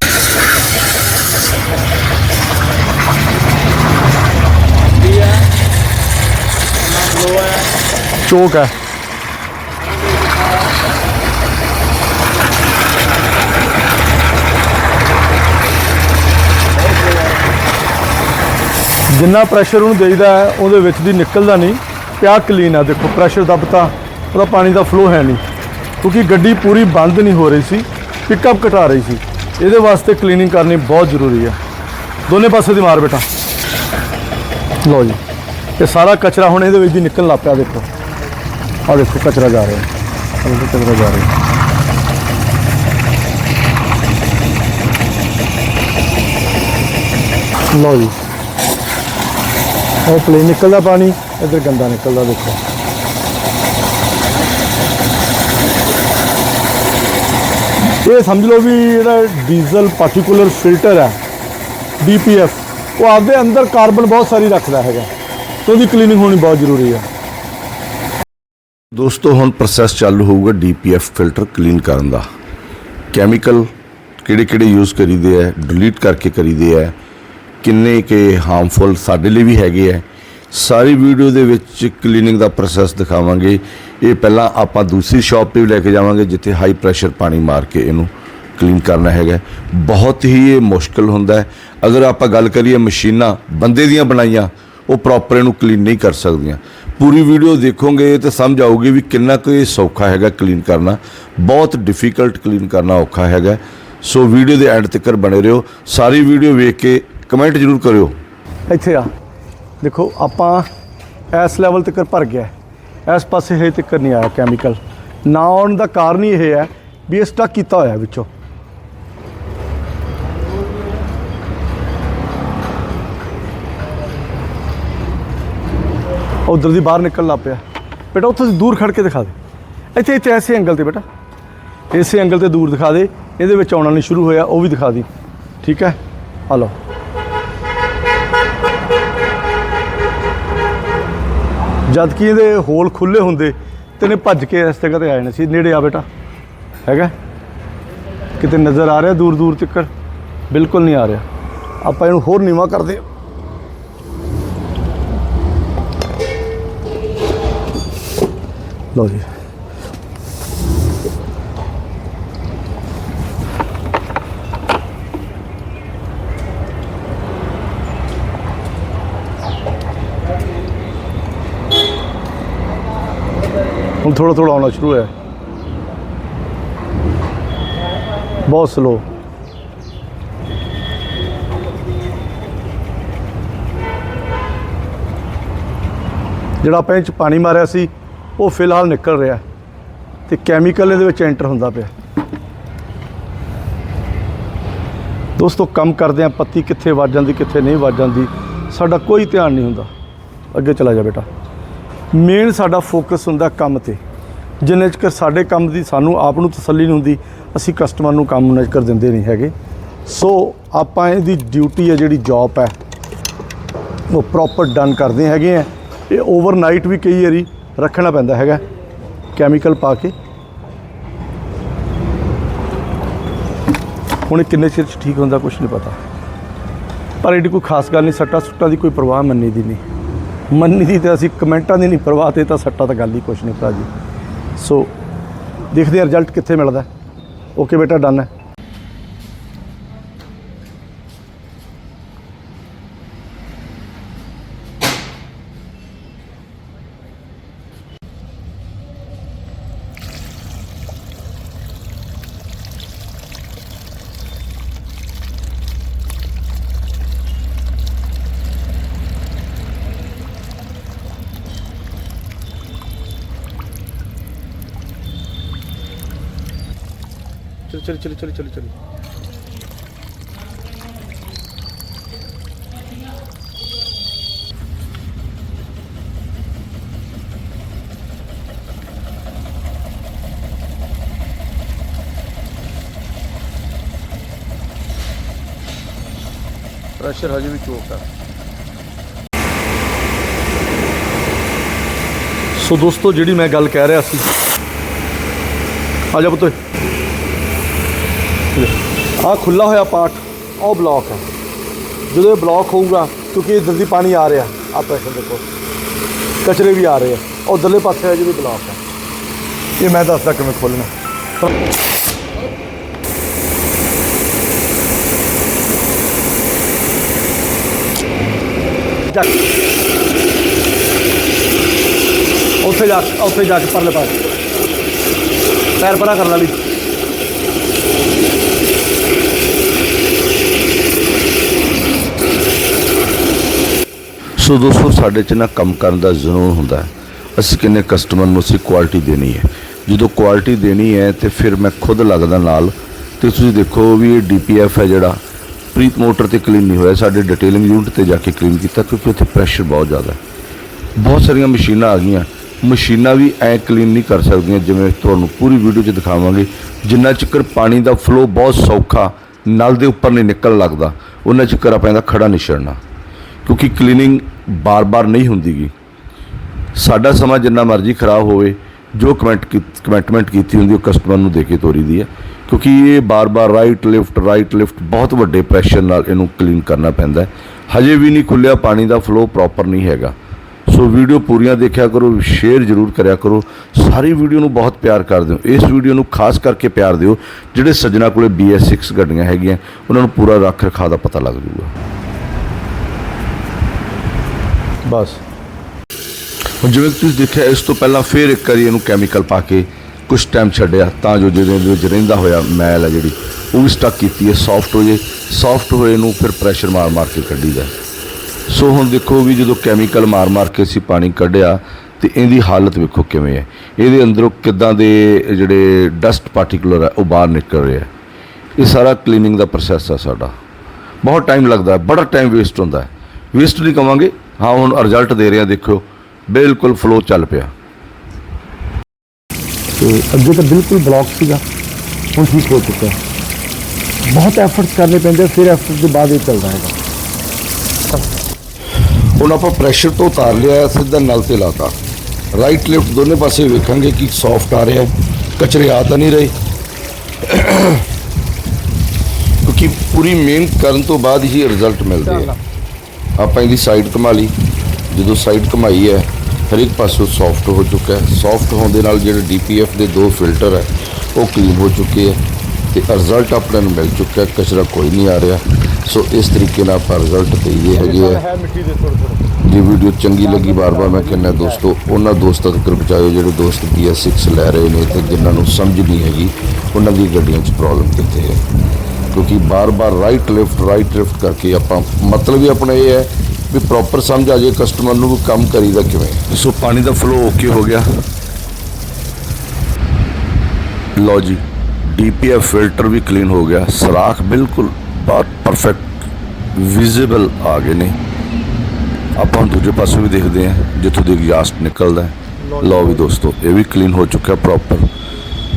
चौक है ਜਿੰਨਾ ਪ੍ਰੈਸ਼ਰ ਉਹਨੂੰ ਦੇਈਦਾ ਹੈ, ਉਹਦੇ ਵਿੱਚ ਦੀ ਨਿਕਲਦਾ ਨਹੀਂ। ਪਿਆ ਕਲੀਨ ਆ, ਦੇਖੋ ਪ੍ਰੈਸ਼ਰ ਦੱਬਤਾ, ਉਹਦਾ ਪਾਣੀ ਦਾ ਫਲੋ ਹੈ ਨਹੀਂ। ਕਿਉਂਕਿ ਗੱਡੀ ਪੂਰੀ ਬੰਦ ਨਹੀਂ ਹੋ ਰਹੀ ਸੀ ਪਿਕਅਪ ਘਟਾ ਰਹੀ ਸੀ। ਇਹਦੇ ਵਾਸਤੇ ਕਲੀਨਿੰਗ ਕਰਨੀ ਬਹੁਤ ਜ਼ਰੂਰੀ ਹੈ। ਦੋਨੇ ਪਾਸੇ ਦੀ ਮਾਰ ਬੇਟਾ। ਲਓ ਜੀ, ਇਹ ਸਾਰਾ ਕਚਰਾ ਹੁਣ ਇਹਦੇ ਵਿੱਚ ਦੀ ਨਿਕਲਣ ਲੱਗ ਪਿਆ, ਦੇਖੋ। ਆ ਦੇਖੋ, ਕਚਰਾ ਜਾ ਰਿਹਾ। ਆਹ ਕਚਰਾ ਜਾ ਰਿਹਾ। ਲਓ ਜੀ। ਉਹ ਪਲੇਨ ਨਿਕਲਦਾ ਪਾਣੀ, ਇੱਧਰ ਗੰਦਾ ਨਿਕਲਦਾ ਦੇਖੋ। ਇਹ ਸਮਝ ਲਓ ਵੀ ਜਿਹੜਾ ਡੀਜ਼ਲ ਪਾਰਟਿਕੂਲਰ ਫਿਲਟਰ ਹੈ ਡੀਪੀਐਫ ਉਹ ਆਪਦੇ ਅੰਦਰ ਕਾਰਬਨ ਬਹੁਤ ਸਾਰੀ ਰੱਖਦਾ ਹੈਗਾ, ਤੇ ਉਹਦੀ ਕਲੀਨਿੰਗ ਹੋਣੀ ਬਹੁਤ ਜ਼ਰੂਰੀ ਹੈ। ਦੋਸਤੋ, ਹੁਣ ਪ੍ਰੋਸੈਸ ਚਾਲੂ ਹੋਊਗਾ ਡੀਪੀਐਫ ਫਿਲਟਰ ਕਲੀਨ ਕਰਨ ਦਾ। ਕੈਮੀਕਲ ਕਿਹੜੇ ਕਿਹੜੇ ਯੂਜ਼ ਕਰੀਦੇ ਆ ਡਿਲੀਟ ਕਰਕੇ ਕਰੀਦੇ ਆ ਕਿੰਨੇ ਕੇ ਹਾਰਮਫੁਲ ਸਾਡੇ ਲਈ ਵੀ ਹੈਗੇ ਆ। ਸਾਰੀ ਵੀਡੀਓ ਦੇ ਵਿੱਚ ਕਲੀਨਿੰਗ ਦਾ ਪ੍ਰੋਸੈਸ ਦਿਖਾਵਾਂਗੇ। ਇਹ ਪਹਿਲਾਂ ਆਪਾਂ ਦੂਸਰੀ ਸ਼ਾਪ ਤੇ ਵੀ ਲੈ ਕੇ ਜਾਵਾਂਗੇ, ਜਿੱਥੇ ਹਾਈ ਪ੍ਰੈਸ਼ਰ ਪਾਣੀ ਮਾਰ ਕੇ ਇਹਨੂੰ ਕਲੀਨ ਕਰਨਾ ਹੈਗਾ। ਬਹੁਤ ਹੀ ਇਹ ਮੁਸ਼ਕਲ ਹੁੰਦਾ ਹੈ। ਅਗਰ ਆਪਾਂ ਗੱਲ ਕਰੀਏ ਮਸ਼ੀਨਾਂ, ਬੰਦੇ ਦੀਆਂ ਬਣਾਈਆਂ, ਉਹ ਪ੍ਰੋਪਰ ਇਹਨੂੰ ਕਲੀਨ ਨਹੀਂ ਕਰ ਸਕਦੀਆਂ। ਪੂਰੀ ਵੀਡੀਓ ਦੇਖੋਗੇ ਤੇ ਸਮਝ ਆਊਗੀ ਵੀ ਕਿੰਨਾ ਕੁ ਇਹ ਸੌਖਾ ਹੈਗਾ ਕਲੀਨ ਕਰਨਾ। ਬਹੁਤ ਡਿਫਿਕਲਟ ਕਲੀਨ ਕਰਨਾ ਔਖਾ ਹੈਗਾ। ਸੋ ਵੀਡੀਓ ਦੇ ਐਂਡ ਤੱਕ ਬਣੇ ਰਹੋ। ਸਾਰੀ ਵੀਡੀਓ ਵੇਖ ਕੇ ਕਮੈਂਟ ਜ਼ਰੂਰ ਕਰਿਓ। ਇੱਥੇ ਆ। ਦੇਖੋ, ਆਪਾਂ ਇਸ ਲੈਵਲ ਤੱਕ ਭਰ ਗਿਆ ਇਸ ਪਾਸੇ ਹਜੇ ਤੱਕ ਨਹੀਂ ਆਇਆ ਕੈਮੀਕਲ ਨਾ ਆਉਣ ਦਾ ਕਾਰਨ ਹੀ ਇਹ ਹੈ ਵੀ ਇਹ ਸਟਕ ਕੀਤਾ ਹੋਇਆ ਵਿੱਚੋਂ। ਉਧਰ ਦੀ ਬਾਹਰ ਨਿਕਲ ਲੱਗ ਪਿਆ। ਬੇਟਾ, ਉੱਥੋਂ ਦੂਰ ਖੜ ਕੇ ਦਿਖਾ ਦੇ। ਇੱਥੇ ਇੱਥੇ ਐਸੇ ਐਂਗਲ ਤੇ ਬੇਟਾ। ਇਸੇ ਐਂਗਲ ਤੇ ਦੂਰ ਦਿਖਾ ਦੇ। ਇਹਦੇ ਵਿੱਚ ਆਉਣਾ ਨਹੀਂ ਸ਼ੁਰੂ ਹੋਇਆ, ਉਹ ਵੀ ਦਿਖਾ ਦੀ। ਠੀਕ ਹੈ? ਆ ਲਓ। ਜਦ ਕਿ ਇਹਦੇ ਹੋਲ ਖੁੱਲੇ ਹੁੰਦੇ ਤੇ ਨੇ ਭੱਜ ਕੇ ਇਸ ਜਗ੍ਹਾ ਤੇ ਆ ਜਾਣਾ ਸੀ। ਨੇੜੇ ਆ ਬੇਟਾ। ਹੈਗਾ? ਕਿਤੇ ਨਜ਼ਰ ਆ ਰਿਹਾ ਦੂਰ ਦੂਰ ਤੱਕ? ਬਿਲਕੁਲ ਨਹੀਂ ਆ ਰਿਹਾ। ਆਪਾਂ ਇਹਨੂੰ ਹੋਰ ਨੀਵਾ ਕਰਦੇ ਹਾਂ। ਲਓ ਜੀ। ਹੁਣ ਥੋੜਾ ਥੋੜਾ ਆਉਣਾ ਸ਼ੁਰੂ ਹੋਇਆ। ਬਹੁਤ ਸਲੋ ਜਿਹੜਾ ਆਪਾਂ ਇਹ 'ਚ ਪਾਣੀ ਮਾਰਿਆ ਸੀ, ਉਹ ਫਿਲਹਾਲ ਨਿਕਲ ਰਿਹਾ। ਤੇ ਕੈਮੀਕਲ ਇਹਦੇ ਵਿੱਚ ਐਂਟਰ ਹੁੰਦਾ ਪਿਆ। ਦੋਸਤੋ, ਕੰਮ ਕਰਦੇ ਆ, ਪੱਤੀ ਕਿੱਥੇ ਵੱਜ ਜਾਂਦੀ, ਕਿੱਥੇ ਨਹੀਂ ਵੱਜ ਜਾਂਦੀ। ਸਾਡਾ ਕੋਈ ਧਿਆਨ ਨਹੀਂ ਹੁੰਦਾ। ਅੱਗੇ ਚਲਾ ਜਾ ਬੇਟਾ। ਮੇਨ ਸਾਡਾ ਫੋਕਸ ਹੁੰਦਾ ਕੰਮ ਤੇ। ਜਿੰਨੇ ਚਿਰ ਸਾਡੇ ਕੰਮ ਦੀ ਸਾਨੂੰ ਆਪ ਨੂੰ ਤਸੱਲੀ ਨਹੀਂ ਹੁੰਦੀ, ਅਸੀਂ ਕਸਟਮਰ ਨੂੰ ਕੰਮ ਨਜ਼ਰ ਦਿੰਦੇ ਨਹੀਂ ਹੈਗੇ। ਸੋ ਆਪਾਂ ਇਹਦੀ ਡਿਊਟੀ ਹੈ, ਜਿਹੜੀ ਜੌਬ ਹੈ, ਉਹ ਪ੍ਰੋਪਰ ਡਨ ਕਰਦੇ ਹੈਗੇ ਆ। ਇਹ ਓਵਰਨਾਈਟ ਵੀ ਕਈ ਵਾਰੀ ਰੱਖਣਾ ਪੈਂਦਾ ਹੈਗਾ ਕੈਮੀਕਲ ਪਾ ਕੇ। ਹੁਣ ਇਹ ਕਿੰਨੇ ਚਿਰ ਚ ਠੀਕ ਹੁੰਦਾ ਕੁਝ ਨਹੀਂ ਪਤਾ। ਪਰ ਇਹਦੀ ਕੋਈ ਖਾਸ ਗੱਲ ਨਹੀਂ ਸੱਟਾ ਸੁੱਟਾਂ ਦੀ ਕੋਈ ਪਰਵਾਹ ਮੰਨੀ ਦੀ ਨਹੀਂ। ਮੰਨੀ ਦੀ ਤੇ ਅਸੀਂ ਕਮੈਂਟਾਂ ਦੀ ਨਹੀਂ ਪਰਵਾਹ ਤੇ ਤਾਂ ਸੱਟਾ ਤਾਂ ਗੱਲ ਹੀ ਕੁਛ ਨਹੀਂ ਭਰਾ ਜੀ। ਸੋ ਦੇਖਦੇ ਹਾਂ ਰਿਜ਼ਲਟ ਕਿੱਥੇ ਮਿਲਦਾ। ਓਕੇ ਬੇਟਾ ਡਨ ਹੈ। ਚਲ ਚਲ ਚਲ ਚਲ ਚਲ। ਪ੍ਰੈਸ਼ਰ ਹਜੇ ਵੀ ਚੋਕ ਆ। ਸੋ ਦੋਸਤੋ, ਜਿਹੜੀ ਮੈਂ ਗੱਲ ਕਹਿ ਰਿਹਾ ਸੀ, ਆ ਜਾ ਪੁੱਤ ਆ ਖੁੱਲਾ ਹੋਇਆ ਪਾਰਟ ਉਹ ਬਲੌਕ ਹੈ ਜਦੋਂ ਇਹ ਬਲੌਕ ਹੋਊਗਾ, ਕਿਉਂਕਿ ਇੱਧਰ ਦੀ ਪਾਣੀ ਆ ਰਿਹਾ ਆ ਪ੍ਰੈਸ਼ਰ ਦੇਖੋ, ਕਚਰੇ ਵੀ ਆ ਰਹੇ ਆ। ਉਧਰਲੇ ਪਾਸੇ ਹੈ ਜਿਹੜੀ ਬਲੌਕ ਹੈ ਇਹ ਮੈਂ ਦੱਸਦਾ ਕਿਵੇਂ ਖੋਲਣਾ ਜਾ। ਉੱਥੇ ਜਾ ਉੱਥੇ ਜਾ ਕੇ ਪਰਲੇ ਪਾਸੇ। ਪੈਰ ਪਰਾਂ ਕਰ ਲਈ ਸੋ ਦੋਸਤੋ, ਸਾਡੇ 'ਚ ਨਾ ਕੰਮ ਕਰਨ ਦਾ ਜ਼ਰੂਰ ਹੁੰਦਾ ਹੈ। ਅਸੀਂ ਕਿੰਨੇ ਕਸਟਮਰ ਨੂੰ ਅਸੀਂ ਕੁਆਲਿਟੀ ਦੇਣੀ ਹੈ। ਜਦੋਂ ਕੁਆਲਿਟੀ ਦੇਣੀ ਹੈ, ਤੇ ਫਿਰ ਮੈਂ ਖੁਦ ਲੱਗਦਾ ਨਾਲ। ਤੇ ਤੁਸੀਂ ਦੇਖੋ ਵੀ ਇਹ ਡੀਪੀਐਫ ਹੈ ਜਿਹੜਾ। ਪ੍ਰੀਤ ਮੋਟਰ ਤੇ ਕਲੀਨ ਨਹੀਂ ਹੋਇਆ, ਸਾਡੇ ਡਿਟੇਲਿੰਗ ਯੂਨਿਟ ਤੇ ਜਾ ਕੇ ਕਲੀਨ ਕੀਤਾ, ਕਿਉਂਕਿ ਉੱਥੇ ਪ੍ਰੈਸ਼ਰ ਬਹੁਤ ਜ਼ਿਆਦਾ ਹੈ। ਬਹੁਤ ਸਾਰੀਆਂ ਮਸ਼ੀਨਾਂ ਆ ਗਈਆਂ। ਮਸ਼ੀਨਾਂ ਵੀ ਐ ਕਲੀਨ ਨਹੀਂ ਕਰ ਸਕਦੀਆਂ, ਜਿਵੇਂ ਤੁਹਾਨੂੰ ਪੂਰੀ ਵੀਡੀਓ 'ਚ ਦਿਖਾਵਾਂਗੇ। ਜਿੰਨਾ ਚਿਕਰ ਪਾਣੀ ਦਾ ਫਲੋ ਬਹੁਤ ਸੌਖਾ, ਨਲ ਦੇ ਉੱਪਰ ਨਹੀਂ ਨਿਕਲ ਲੱਗਦਾ। ਉਹਨਾਂ ਚਿਕਰ ਆਪਾਂ ਇਹਦਾ ਖੜਾ ਨਹੀਂ ਛੱਡਣਾ। ਕਿਉਂਕਿ ਕਲੀਨਿੰਗ ਬਾਰ-ਬਾਰ ਨਹੀਂ ਹੁੰਦੀਗੀ। ਸਾਡਾ ਸਮਾਂ ਜਿੰਨਾ ਮਰਜ਼ੀ ਖਰਾਬ ਹੋਵੇ, ਜੋ ਕਮੈਂਟ ਕਮੈਂਟਮੈਂਟ ਕੀਤੀ ਹੁੰਦੀ ਉਹ ਕਸਟਮਰ ਨੂੰ ਦੇ ਕੇ ਤੋਰੀ ਦੀ ਹੈ। ਕਿਉਂਕਿ ਇਹ ਬਾਰ-ਬਾਰ ਰਾਈਟ ਲਿਫਟ ਰਾਈਟ ਲਿਫਟ ਬਹੁਤ ਵੱਡੇ ਪ੍ਰੈਸ਼ਰ ਨਾਲ ਇਹਨੂੰ ਕਲੀਨ ਕਰਨਾ ਪੈਂਦਾ ਹਜੇ ਵੀ ਨਹੀਂ ਖੁੱਲਿਆ ਪਾਣੀ ਦਾ ਫਲੋ ਪ੍ਰੋਪਰ ਨਹੀਂ ਹੈਗਾ। ਸੋ ਵੀਡੀਓ ਪੂਰੀਆਂ ਦੇਖਿਆ ਕਰੋ ਸ਼ੇਅਰ ਜ਼ਰੂਰ ਕਰਿਆ ਕਰੋ। ਸਾਰੀ ਵੀਡੀਓ ਨੂੰ ਬਹੁਤ ਪਿਆਰ ਕਰ ਦਿਓ ਇਸ ਵੀਡੀਓ ਨੂੰ ਖਾਸ ਕਰਕੇ ਪਿਆਰ ਦਿਓ, ਜਿਹੜੇ ਸੱਜਣਾ ਕੋਲੇ BS6 ਗੱਡੀਆਂ ਹੈਗੀਆਂ, ਉਹਨਾਂ ਨੂੰ ਪੂਰਾ ਰੱਖ ਰਖਾ ਦਾ ਪਤਾ ਲੱਗ ਜੂਗਾ। ਬਸ। ਹੁਣ ਜਿਵੇਂ ਤੁਸੀਂ ਦੇਖਿਆ, ਇਸ ਤੋਂ ਪਹਿਲਾਂ ਫੇਰ ਇੱਕ ਵਾਰੀ ਇਹਨੂੰ ਕੈਮੀਕਲ ਪਾ ਕੇ ਕੁਝ ਟਾਈਮ ਛੱਡਿਆ, ਤਾਂ ਜੋ ਜਿਹਦੇ ਵਿੱਚ ਰਹਿੰਦਾ ਹੋਇਆ ਮੈਲ ਹੈ ਜਿਹੜੀ, ਉਹ ਵੀ ਸਟਕ ਕੀਤੀ ਹੈ ਸੌਫਟ ਹੋ ਜੇ। ਸੌਫਟ ਹੋਏ ਨੂੰ ਫਿਰ ਪ੍ਰੈਸ਼ਰ ਮਾਰ ਮਾਰ ਕੇ ਕੱਢੀ ਕੱਢੀਦਾ ਸੋ ਹੁਣ ਦੇਖੋ ਵੀ ਜਦੋਂ ਕੈਮੀਕਲ ਮਾਰ ਮਾਰ ਕੇ ਅਸੀਂ ਪਾਣੀ ਕੱਢਿਆ, ਤੇ ਇਹਦੀ ਹਾਲਤ ਵੇਖੋ ਕਿਵੇਂ ਹੈ। ਇਹਦੇ ਅੰਦਰੋਂ ਕਿੱਦਾਂ ਦੇ ਜਿਹੜੇ ਡਸਟ ਪਾਰਟੀਕੂਲਰ ਹੈ, ਉਹ ਬਾਹਰ ਨਿਕਲ ਰਿਹਾ ਇਹ ਸਾਰਾ ਕਲੀਨਿੰਗ ਦਾ ਪ੍ਰੋਸੈਸ ਹੈ ਸਾਡਾ। ਬਹੁਤ ਟਾਈਮ ਲੱਗਦਾ ਹੈ, ਬੜਾ ਟਾਈਮ ਵੇਸਟ ਹੁੰਦਾ ਹੈ। ਵੇਸਟ ਨਹੀਂ ਕਵਾਂਗੇ ਹਾਂ ਹੁਣ ਰਿਜ਼ਲਟ ਦੇ ਰਿਹਾ ਦੇਖਿਓ ਬਿਲਕੁਲ ਫਲੋ ਚੱਲ ਪਿਆ ਤੇ ਅੱਗੇ ਤਾਂ ਬਿਲਕੁਲ ਬਲੌਕ ਸੀਗਾ ਹੁਣ ਠੀਕ ਹੋ ਚੁੱਕਾ ਹੈ ਬਹੁਤ ਐਫਰਟਸ ਕਰਨੇ ਪੈਂਦੇ ਆ, ਫਿਰ ਐਫਰਟ ਦੇ ਬਾਅਦ ਇਹ ਚੱਲਦਾ ਹੈਗਾ ਹੁਣ ਆਪਾਂ ਪ੍ਰੈਸ਼ਰ ਤੋਂ ਉਤਾਰ ਲਿਆ ਸਿੱਧਾ ਨਲ ਤੇ ਲਾਤਾ ਰਾਈਟ ਲੈਫਟ ਦੋਨੇ ਪਾਸੇ ਵੇਖਾਂਗੇ ਕਿ ਸੌਫਟ ਆ ਰਿਹਾ ਕਚਰੇ ਆ ਤਾਂ ਨਹੀਂ ਰਹੇ ਕਿਉਂਕਿ ਪੂਰੀ ਮਿਹਨਤ ਕਰਨ ਤੋਂ ਬਾਅਦ ਹੀ ਰਿਜ਼ਲਟ ਮਿਲਦੇ ਆ ਆਪਾਂ ਇਹਦੀ ਸਾਈਡ ਘੁਮਾ ਲਈ। ਜਦੋਂ ਸਾਈਡ ਘੁਮਾਈ ਹੈ ਹਰ ਇੱਕ ਪਾਸੋਂ ਸੌਫਟ ਹੋ ਚੁੱਕਾ ਹੈ। ਸੌਫਟ ਹੋਣ ਦੇ ਨਾਲ ਜਿਹੜੇ ਡੀਪੀਐਫ ਦੇ ਦੋ ਫਿਲਟਰ ਹੈ ਉਹ ਕਲੀਨ ਹੋ ਚੁੱਕੇ ਹੈ ਤੇ ਰਿਜ਼ਲਟ ਆਪਾਂ ਨੂੰ ਮਿਲ ਚੁੱਕਾ ਕਚਰਾ ਕੋਈ ਨਹੀਂ ਆ ਰਿਹਾ। ਸੋ ਇਸ ਤਰੀਕੇ ਨਾਲ ਆਪਾਂ ਰਿਜ਼ਲਟ ਦੇਈਏ ਹੈਗੇ ਆ। ਜੇ ਵੀਡੀਓ ਚੰਗੀ ਲੱਗੀ ਬਾਰ-ਬਾਰ ਮੈਂ ਕਹਿੰਦਾ ਦੋਸਤੋ ਉਹਨਾਂ ਦੋਸਤਾਂ ਤੱਕ ਪਹੁੰਚਾਇਓ ਜਿਹੜੇ ਦੋਸਤ BS6 ਲੈ ਰਹੇ ਨੇ ਤੇ ਜਿਨ੍ਹਾਂ ਨੂੰ ਸਮਝ ਨਹੀਂ ਹੈਗੀ ਉਹਨਾਂ ਦੀ ਗੱਡੀਆਂ 'ਚ ਪ੍ਰੋਬਲਮ ਕਿੱਥੇ ਹੈ? ਕਿਉਂਕਿ ਬਾਰ-ਬਾਰ ਰਾਈਟ ਲੈਫਟ ਰਾਈਟ ਲੈਫਟ ਕਰਕੇ ਆਪਾਂ ਮਤਲਬ ਹੀ ਆਪਣਾ ਇਹ ਹੈ ਵੀ ਪ੍ਰੋਪਰ ਸਮਝ ਆ ਜੇ ਕਸਟਮਰ ਨੂੰ ਵੀ ਕੰਮ ਕਰੀਦਾ ਕਿਵੇਂ ਸੋ ਪਾਣੀ ਦਾ ਫਲੋ ਓਕੇ ਹੋ ਗਿਆ। ਲਓ ਜੀ ਡੀਪੀਐਫ ਫਿਲਟਰ ਵੀ ਕਲੀਨ ਹੋ ਗਿਆ। ਸਰਾਖ ਬਿਲਕੁਲ ਬਹੁਤ ਪਰਫੈਕਟ ਵਿਜ਼ੀਬਲ ਆ ਗਏ ਨੇ। ਆਪਾਂ ਦੂਜੇ ਪਾਸੇ ਵੀ ਦੇਖਦੇ ਹਾਂ, ਜਿੱਥੋਂ ਦੀ ਐਗਜ਼ਾਸਟ ਨਿਕਲਦਾ ਹੈ। ਲਓ ਵੀ ਦੋਸਤੋ, ਇਹ ਵੀ ਕਲੀਨ ਹੋ ਚੁੱਕਾ ਪ੍ਰੋਪਰ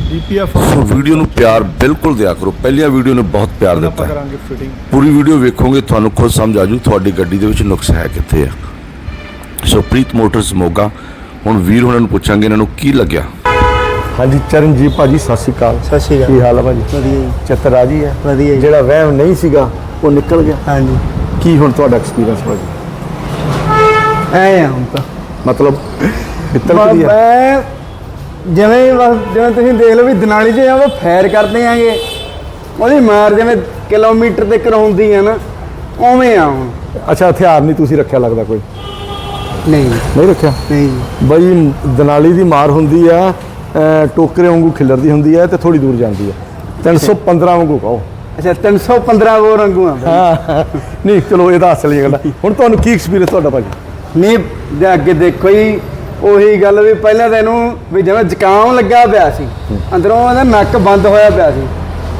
ਡੀਪੀਐਫ ਸੋ ਵੀਡੀਓ ਨੂੰ ਪਿਆਰ ਬਿਲਕੁਲ ਦਿਆ ਕਰੋ। ਪਹਿਲੀਆਂ ਵੀਡੀਓ ਨੇ ਬਹੁਤ ਪਿਆਰ ਦਿੱਤਾ। ਹੈ ਕਰਾਂਗੇ ਫਿਟਿੰਗ ਪੂਰੀ ਵੀਡੀਓ ਵੇਖੋਗੇ ਤੁਹਾਨੂੰ ਖੁਦ ਸਮਝ ਆ ਜੂ ਤੁਹਾਡੀ ਗੱਡੀ ਦੇ ਵਿੱਚ ਨੁਕਸ ਹੈ ਕਿੱਥੇ ਆ। So Preet motors Moga. ਹੁਣ ਵੀਰ ਉਹਨਾਂ ਨੂੰ ਪੁੱਛਾਂਗੇ ਇਹਨਾਂ ਨੂੰ ਕੀ ਲੱਗਿਆ। ਹਾਂਜੀ ਚਰਨਜੀਤ ਭਾਜੀ ਸਤਿ ਸ਼੍ਰੀ ਅਕਾਲ। ਸਤਿ ਸ਼੍ਰੀ ਕੀ ਹਾਲ ਹੈ ਭਾਜੀ? ਵਧੀਆ ਜੀ। ਚਿੱਤ ਰਾਜੀ ਹੈ ਵਧੀਆ ਜੀ। ਜਿਹੜਾ ਵਹਿਮ ਨਹੀਂ ਸੀਗਾ ਉਹ ਨਿਕਲ ਗਿਆ। ਹਾਂਜੀ। ਕੀ ਹੁਣ ਤੁਹਾਡਾ ਐਕਸਪੀਰੀਅੰਸ ਭਾਜੀ? ਐ ਆ ਹੁਣ ਤਾਂ। ਮਤਲਬ ਬਿੱਤਲ ਬਸ ਕੀ ਹੈ ਮੈਂ ਜਿਵੇਂ ਹੀ ਬਸ ਜਿਵੇਂ ਤੁਸੀਂ ਦੇਖ ਲਓ ਵੀ ਦਨਾਲੀ 'ਚ ਆਪਾਂ ਫਾਇਰ ਕਰਦੇ ਆਂਗੇ ਉਹਦੀ ਮਾਰ ਜਿਵੇਂ ਕਿਲੋਮੀਟਰ ਤੇ ਕਰਾਉਂਦੀ ਆ ਨਾ ਉਵੇਂ ਆ ਹੁਣ। ਅੱਛਾ ਹਥਿਆਰ ਨਹੀਂ ਤੁਸੀਂ ਰੱਖਿਆ ਲੱਗਦਾ ਕੋਈ? ਨਹੀਂ। ਨਹੀਂ ਰੱਖਿਆ? ਨਹੀਂ। ਬਈ ਦਨਾਲੀ ਦੀ ਮਾਰ ਹੁੰਦੀ ਆ ਅਹ ਟੋਕਰੇ ਵਾਂਗੂ ਖਿਲਰਦੀ ਹੁੰਦੀ ਹੈ ਤੇ ਥੋੜੀ ਦੂਰ ਜਾਂਦੀ ਹੈ 315 ਵਾਂਗੂ ਕਹੋ। ਅੱਛਾ 315 ਹੋਰ ਰੰਗੂ ਆ। ਹਾਂ ਨਹੀਂ ਚਲੋ ਇਹਦਾ ਅਸਲੀ ਗੱਲ। ਆ। ਹੁਣ ਤੁਹਾਨੂੰ ਕੀ ਐਕਸਪੀਰੀਅੰਸ ਤੁਹਾਡਾ ਭਾਜੀ? ਨਹੀਂ ਜੇ ਅੱਗੇ ਦੇਖੋ ਜੀ ਉਹੀ ਗੱਲ ਵੀ ਪਹਿਲਾਂ ਤਾਂ ਇਹਨੂੰ ਵੀ ਜਿਵੇਂ ਜ਼ੁਕਾਮ ਲੱਗਾ ਪਿਆ ਸੀ, ਅੰਦਰੋਂ ਇਹਦਾ ਨੱਕ ਬੰਦ ਹੋਇਆ ਪਿਆ ਸੀ।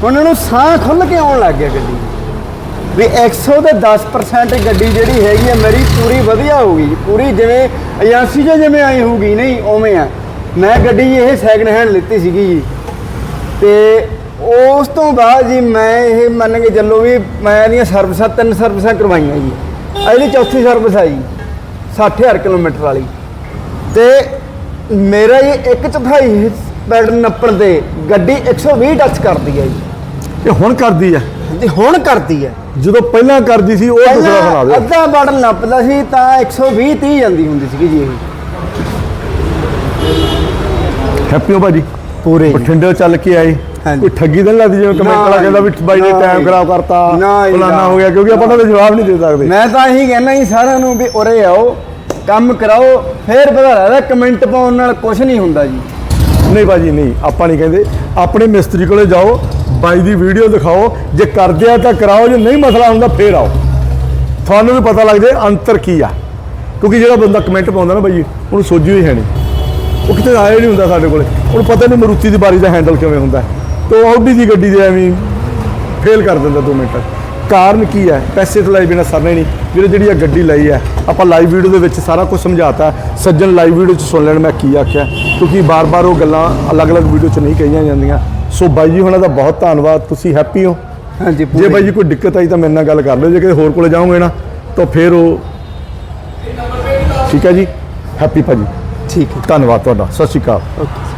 ਹੁਣ ਇਹਨੂੰ ਸਾਹ ਖੁੱਲ ਕੇ ਆਉਣ ਲੱਗ ਗਿਆ ਗੱਡੀ ਨੂੰ। ਵੀ 100 ਤੇ 10% ਗੱਡੀ ਜਿਹੜੀ ਹੈਗੀ ਆ, ਮੇਰੀ ਪੂਰੀ ਵਧੀਆ ਹੋਊਗੀ। ਪੂਰੀ ਜਿਵੇਂ ਏਜੰਸੀ 'ਚ ਜਿਵੇਂ ਆਈ ਹੋਊਗੀ, ਨਹੀਂ, ਉਵੇਂ ਆ। ਮੈਂ ਗੱਡੀ ਇਹ ਸੈਕਿੰਡ ਹੈਂਡ ਲਿੱਤੀ ਸੀਗੀ ਜੀ। ਤੇ ਉਸ ਤੋਂ ਬਾਅਦ ਜੀ ਮੈਂ ਇਹ ਮੰਨ ਕੇ ਚੱਲੋ ਵੀ ਮੈਂ ਇਹਦੀਆਂ ਸਰਵਿਸਾਂ ਤਿੰਨ ਸਰਵਿਸਾਂ ਕਰਵਾਈਆਂ ਜੀ। ਇਹਦੀ ਚੌਥੀ ਸਰਵਿਸ ਆਈ 60000 ਕਿਲੋਮੀਟਰ ਵਾਲੀ। ਤੇ ਮੇਰਾ ਇਹ ਇੱਕ ਚੌਥਾਈ ਪੈਡ ਨੱਪਣ ਤੇ ਗੱਡੀ 120 ਟੱਚ ਕਰਦੀ ਹੈ ਜੀ। ਇਹ ਹੁਣ ਕਰਦੀ ਆ ਤੇ ਹੁਣ ਕਰਦੀ ਹੈ। ਜਦੋਂ ਪਹਿਲਾਂ ਕਰਦੀ ਸੀ ਉਹ ਦੂਸਰਾ ਪਹਿਲਾਂ ਦਿਓ। ਅੱਧਾ ਬਾਡਲ ਨੱਪਦਾ ਸੀ ਤਾਂ 120 30 ਜਾਂਦੀ ਹੁੰਦੀ ਸੀਗੀ ਜੀ ਇਹ। ਹੈਪੀ ਹੋ ਭਾਜੀ? ਪੂਰੇ। ਬਠਿੰਡੇ ਚੱਲ ਕੇ ਆਏ? ਹਾਂਜੀ। ਕੋਈ ਠੱਗੀ ਤਾਂ ਨਹੀਂ ਲੱਗਦੀ ਜਿਵੇਂ ਕਮੈਂਟ ਵਾਲਾ ਕਹਿੰਦਾ ਵੀ ਬਾਈ ਨੇ ਨਾ ਟਾਈਮ ਜੀ। ਖਰਾਬ ਕਰਤਾ ਨਾ ਜੀ, ਫਲਾਨਾ ਨਾ। ਹੋ ਗਿਆ ਕਿਉਂਕਿ ਆਪਾਂ ਤਾਂ ਜਵਾਬ ਨਹੀਂ ਦੇ ਸਕਦੇ। ਮੈਂ ਤਾਂ ਇਹੀ ਕਹਿਣਾ ਜੀ ਸਾਰਿਆਂ ਨੂੰ ਵੀ ਉਰੇ ਆਓ ਕੰਮ ਕਰਾਓ, ਫੇਰ ਪਤਾ ਲੱਗਦਾ ਕਮੈਂਟ ਪਾਉਣ ਨਾਲ ਕੁਝ ਨਹੀਂ ਹੁੰਦਾ ਜੀ। ਨਹੀਂ ਭਾਜੀ, ਨਹੀਂ, ਆਪਾਂ ਨਹੀਂ ਕਹਿੰਦੇ। ਆਪਣੇ ਮਿਸਤਰੀ ਕੋਲੇ ਜਾਓ, ਬਾਈ ਦੀ ਵੀਡੀਓ ਦਿਖਾਓ, ਜੇ ਕਰਦੇ ਆ ਤਾਂ ਕਰਾਓ, ਜੇ ਨਹੀਂ ਮਸਲਾ ਹੁੰਦਾ, ਫੇਰ ਆਓ। ਤੁਹਾਨੂੰ ਵੀ ਪਤਾ ਲੱਗ ਜਾਏ ਅੰਤਰ ਕੀ ਆ। ਕਿਉਂਕਿ ਜਿਹੜਾ ਬੰਦਾ ਕਮੈਂਟ ਪਾਉਂਦਾ ਨਾ ਬਾਈ, ਉਹਨੂੰ ਸੋਝੀ ਹੋਈ ਹੈ ਨਹੀਂ। ਉਹ ਕਿਤੇ ਆਇਆ ਨਹੀਂ ਹੁੰਦਾ ਸਾਡੇ ਕੋਲੇ। ਉਹਨੂੰ ਪਤਾ ਨਹੀਂ ਮਰੂਤੀ ਦੀ ਬਾਰੀ ਦਾ ਹੈਂਡਲ ਕਿਵੇਂ ਹੁੰਦਾ। ਤੇ ਉਹ ਆਡੀ ਦੀ ਗੱਡੀ ਦੇ ਐਵੇਂ ਫੇਲ ਕਰ ਦਿੰਦਾ 2 ਮਿੰਟ। ਕਾਰਨ ਕੀ ਹੈ? ਪੈਸੇ ਤੋਂ ਲਾਈ ਬਿਨਾ ਸਰਨੇ ਨਹੀਂ। ਵੀਰੇ ਜਿਹੜੀ ਇਹ ਗੱਡੀ ਲਈ ਹੈ ਆਪਾਂ ਲਾਈਵ ਵੀਡੀਓ ਦੇ ਵਿੱਚ ਸਾਰਾ ਕੁਝ ਸਮਝਾਤਾ ਸੱਜਣ ਲਾਈਵ ਵੀਡੀਓ 'ਚ ਸੁਣ ਲੈਣ ਮੈਂ ਕੀ ਆਖਿਆ ਕਿਉਂਕਿ ਬਾਰ-ਬਾਰ ਉਹ ਗੱਲਾਂ ਅਲੱਗ-ਅਲੱਗ ਵੀਡੀਓ 'ਚ ਨਹੀਂ ਕਹੀਆਂ ਜਾਂਦੀਆਂ। ਸੋ ਬਾਈ ਜੀ ਹੁਣਾਂ ਦਾ ਬਹੁਤ ਧੰਨਵਾਦ। ਤੁਸੀਂ ਹੈਪੀ ਹੋ? ਹਾਂਜੀ ਜੇ ਬਾਈ ਜੀ ਕੋਈ ਦਿੱਕਤ ਆਈ ਤਾਂ ਮੇਰੇ ਨਾਲ ਗੱਲ ਕਰ ਲਿਓ। ਜੇ ਕਿਤੇ ਹੋਰ ਕੋਲੇ ਜਾਓਗੇ ਨਾ ਤਾਂ ਫਿਰ ਉਹ ਠੀਕ ਹੈ ਜੀ? ਹੈਪੀ ਭਾਜੀ। ਠੀਕ ਹੈ। ਧੰਨਵਾਦ ਤੁਹਾਡਾ। ਸਤਿ ਸ਼੍ਰੀ ਅਕਾਲ। ਓਕੇ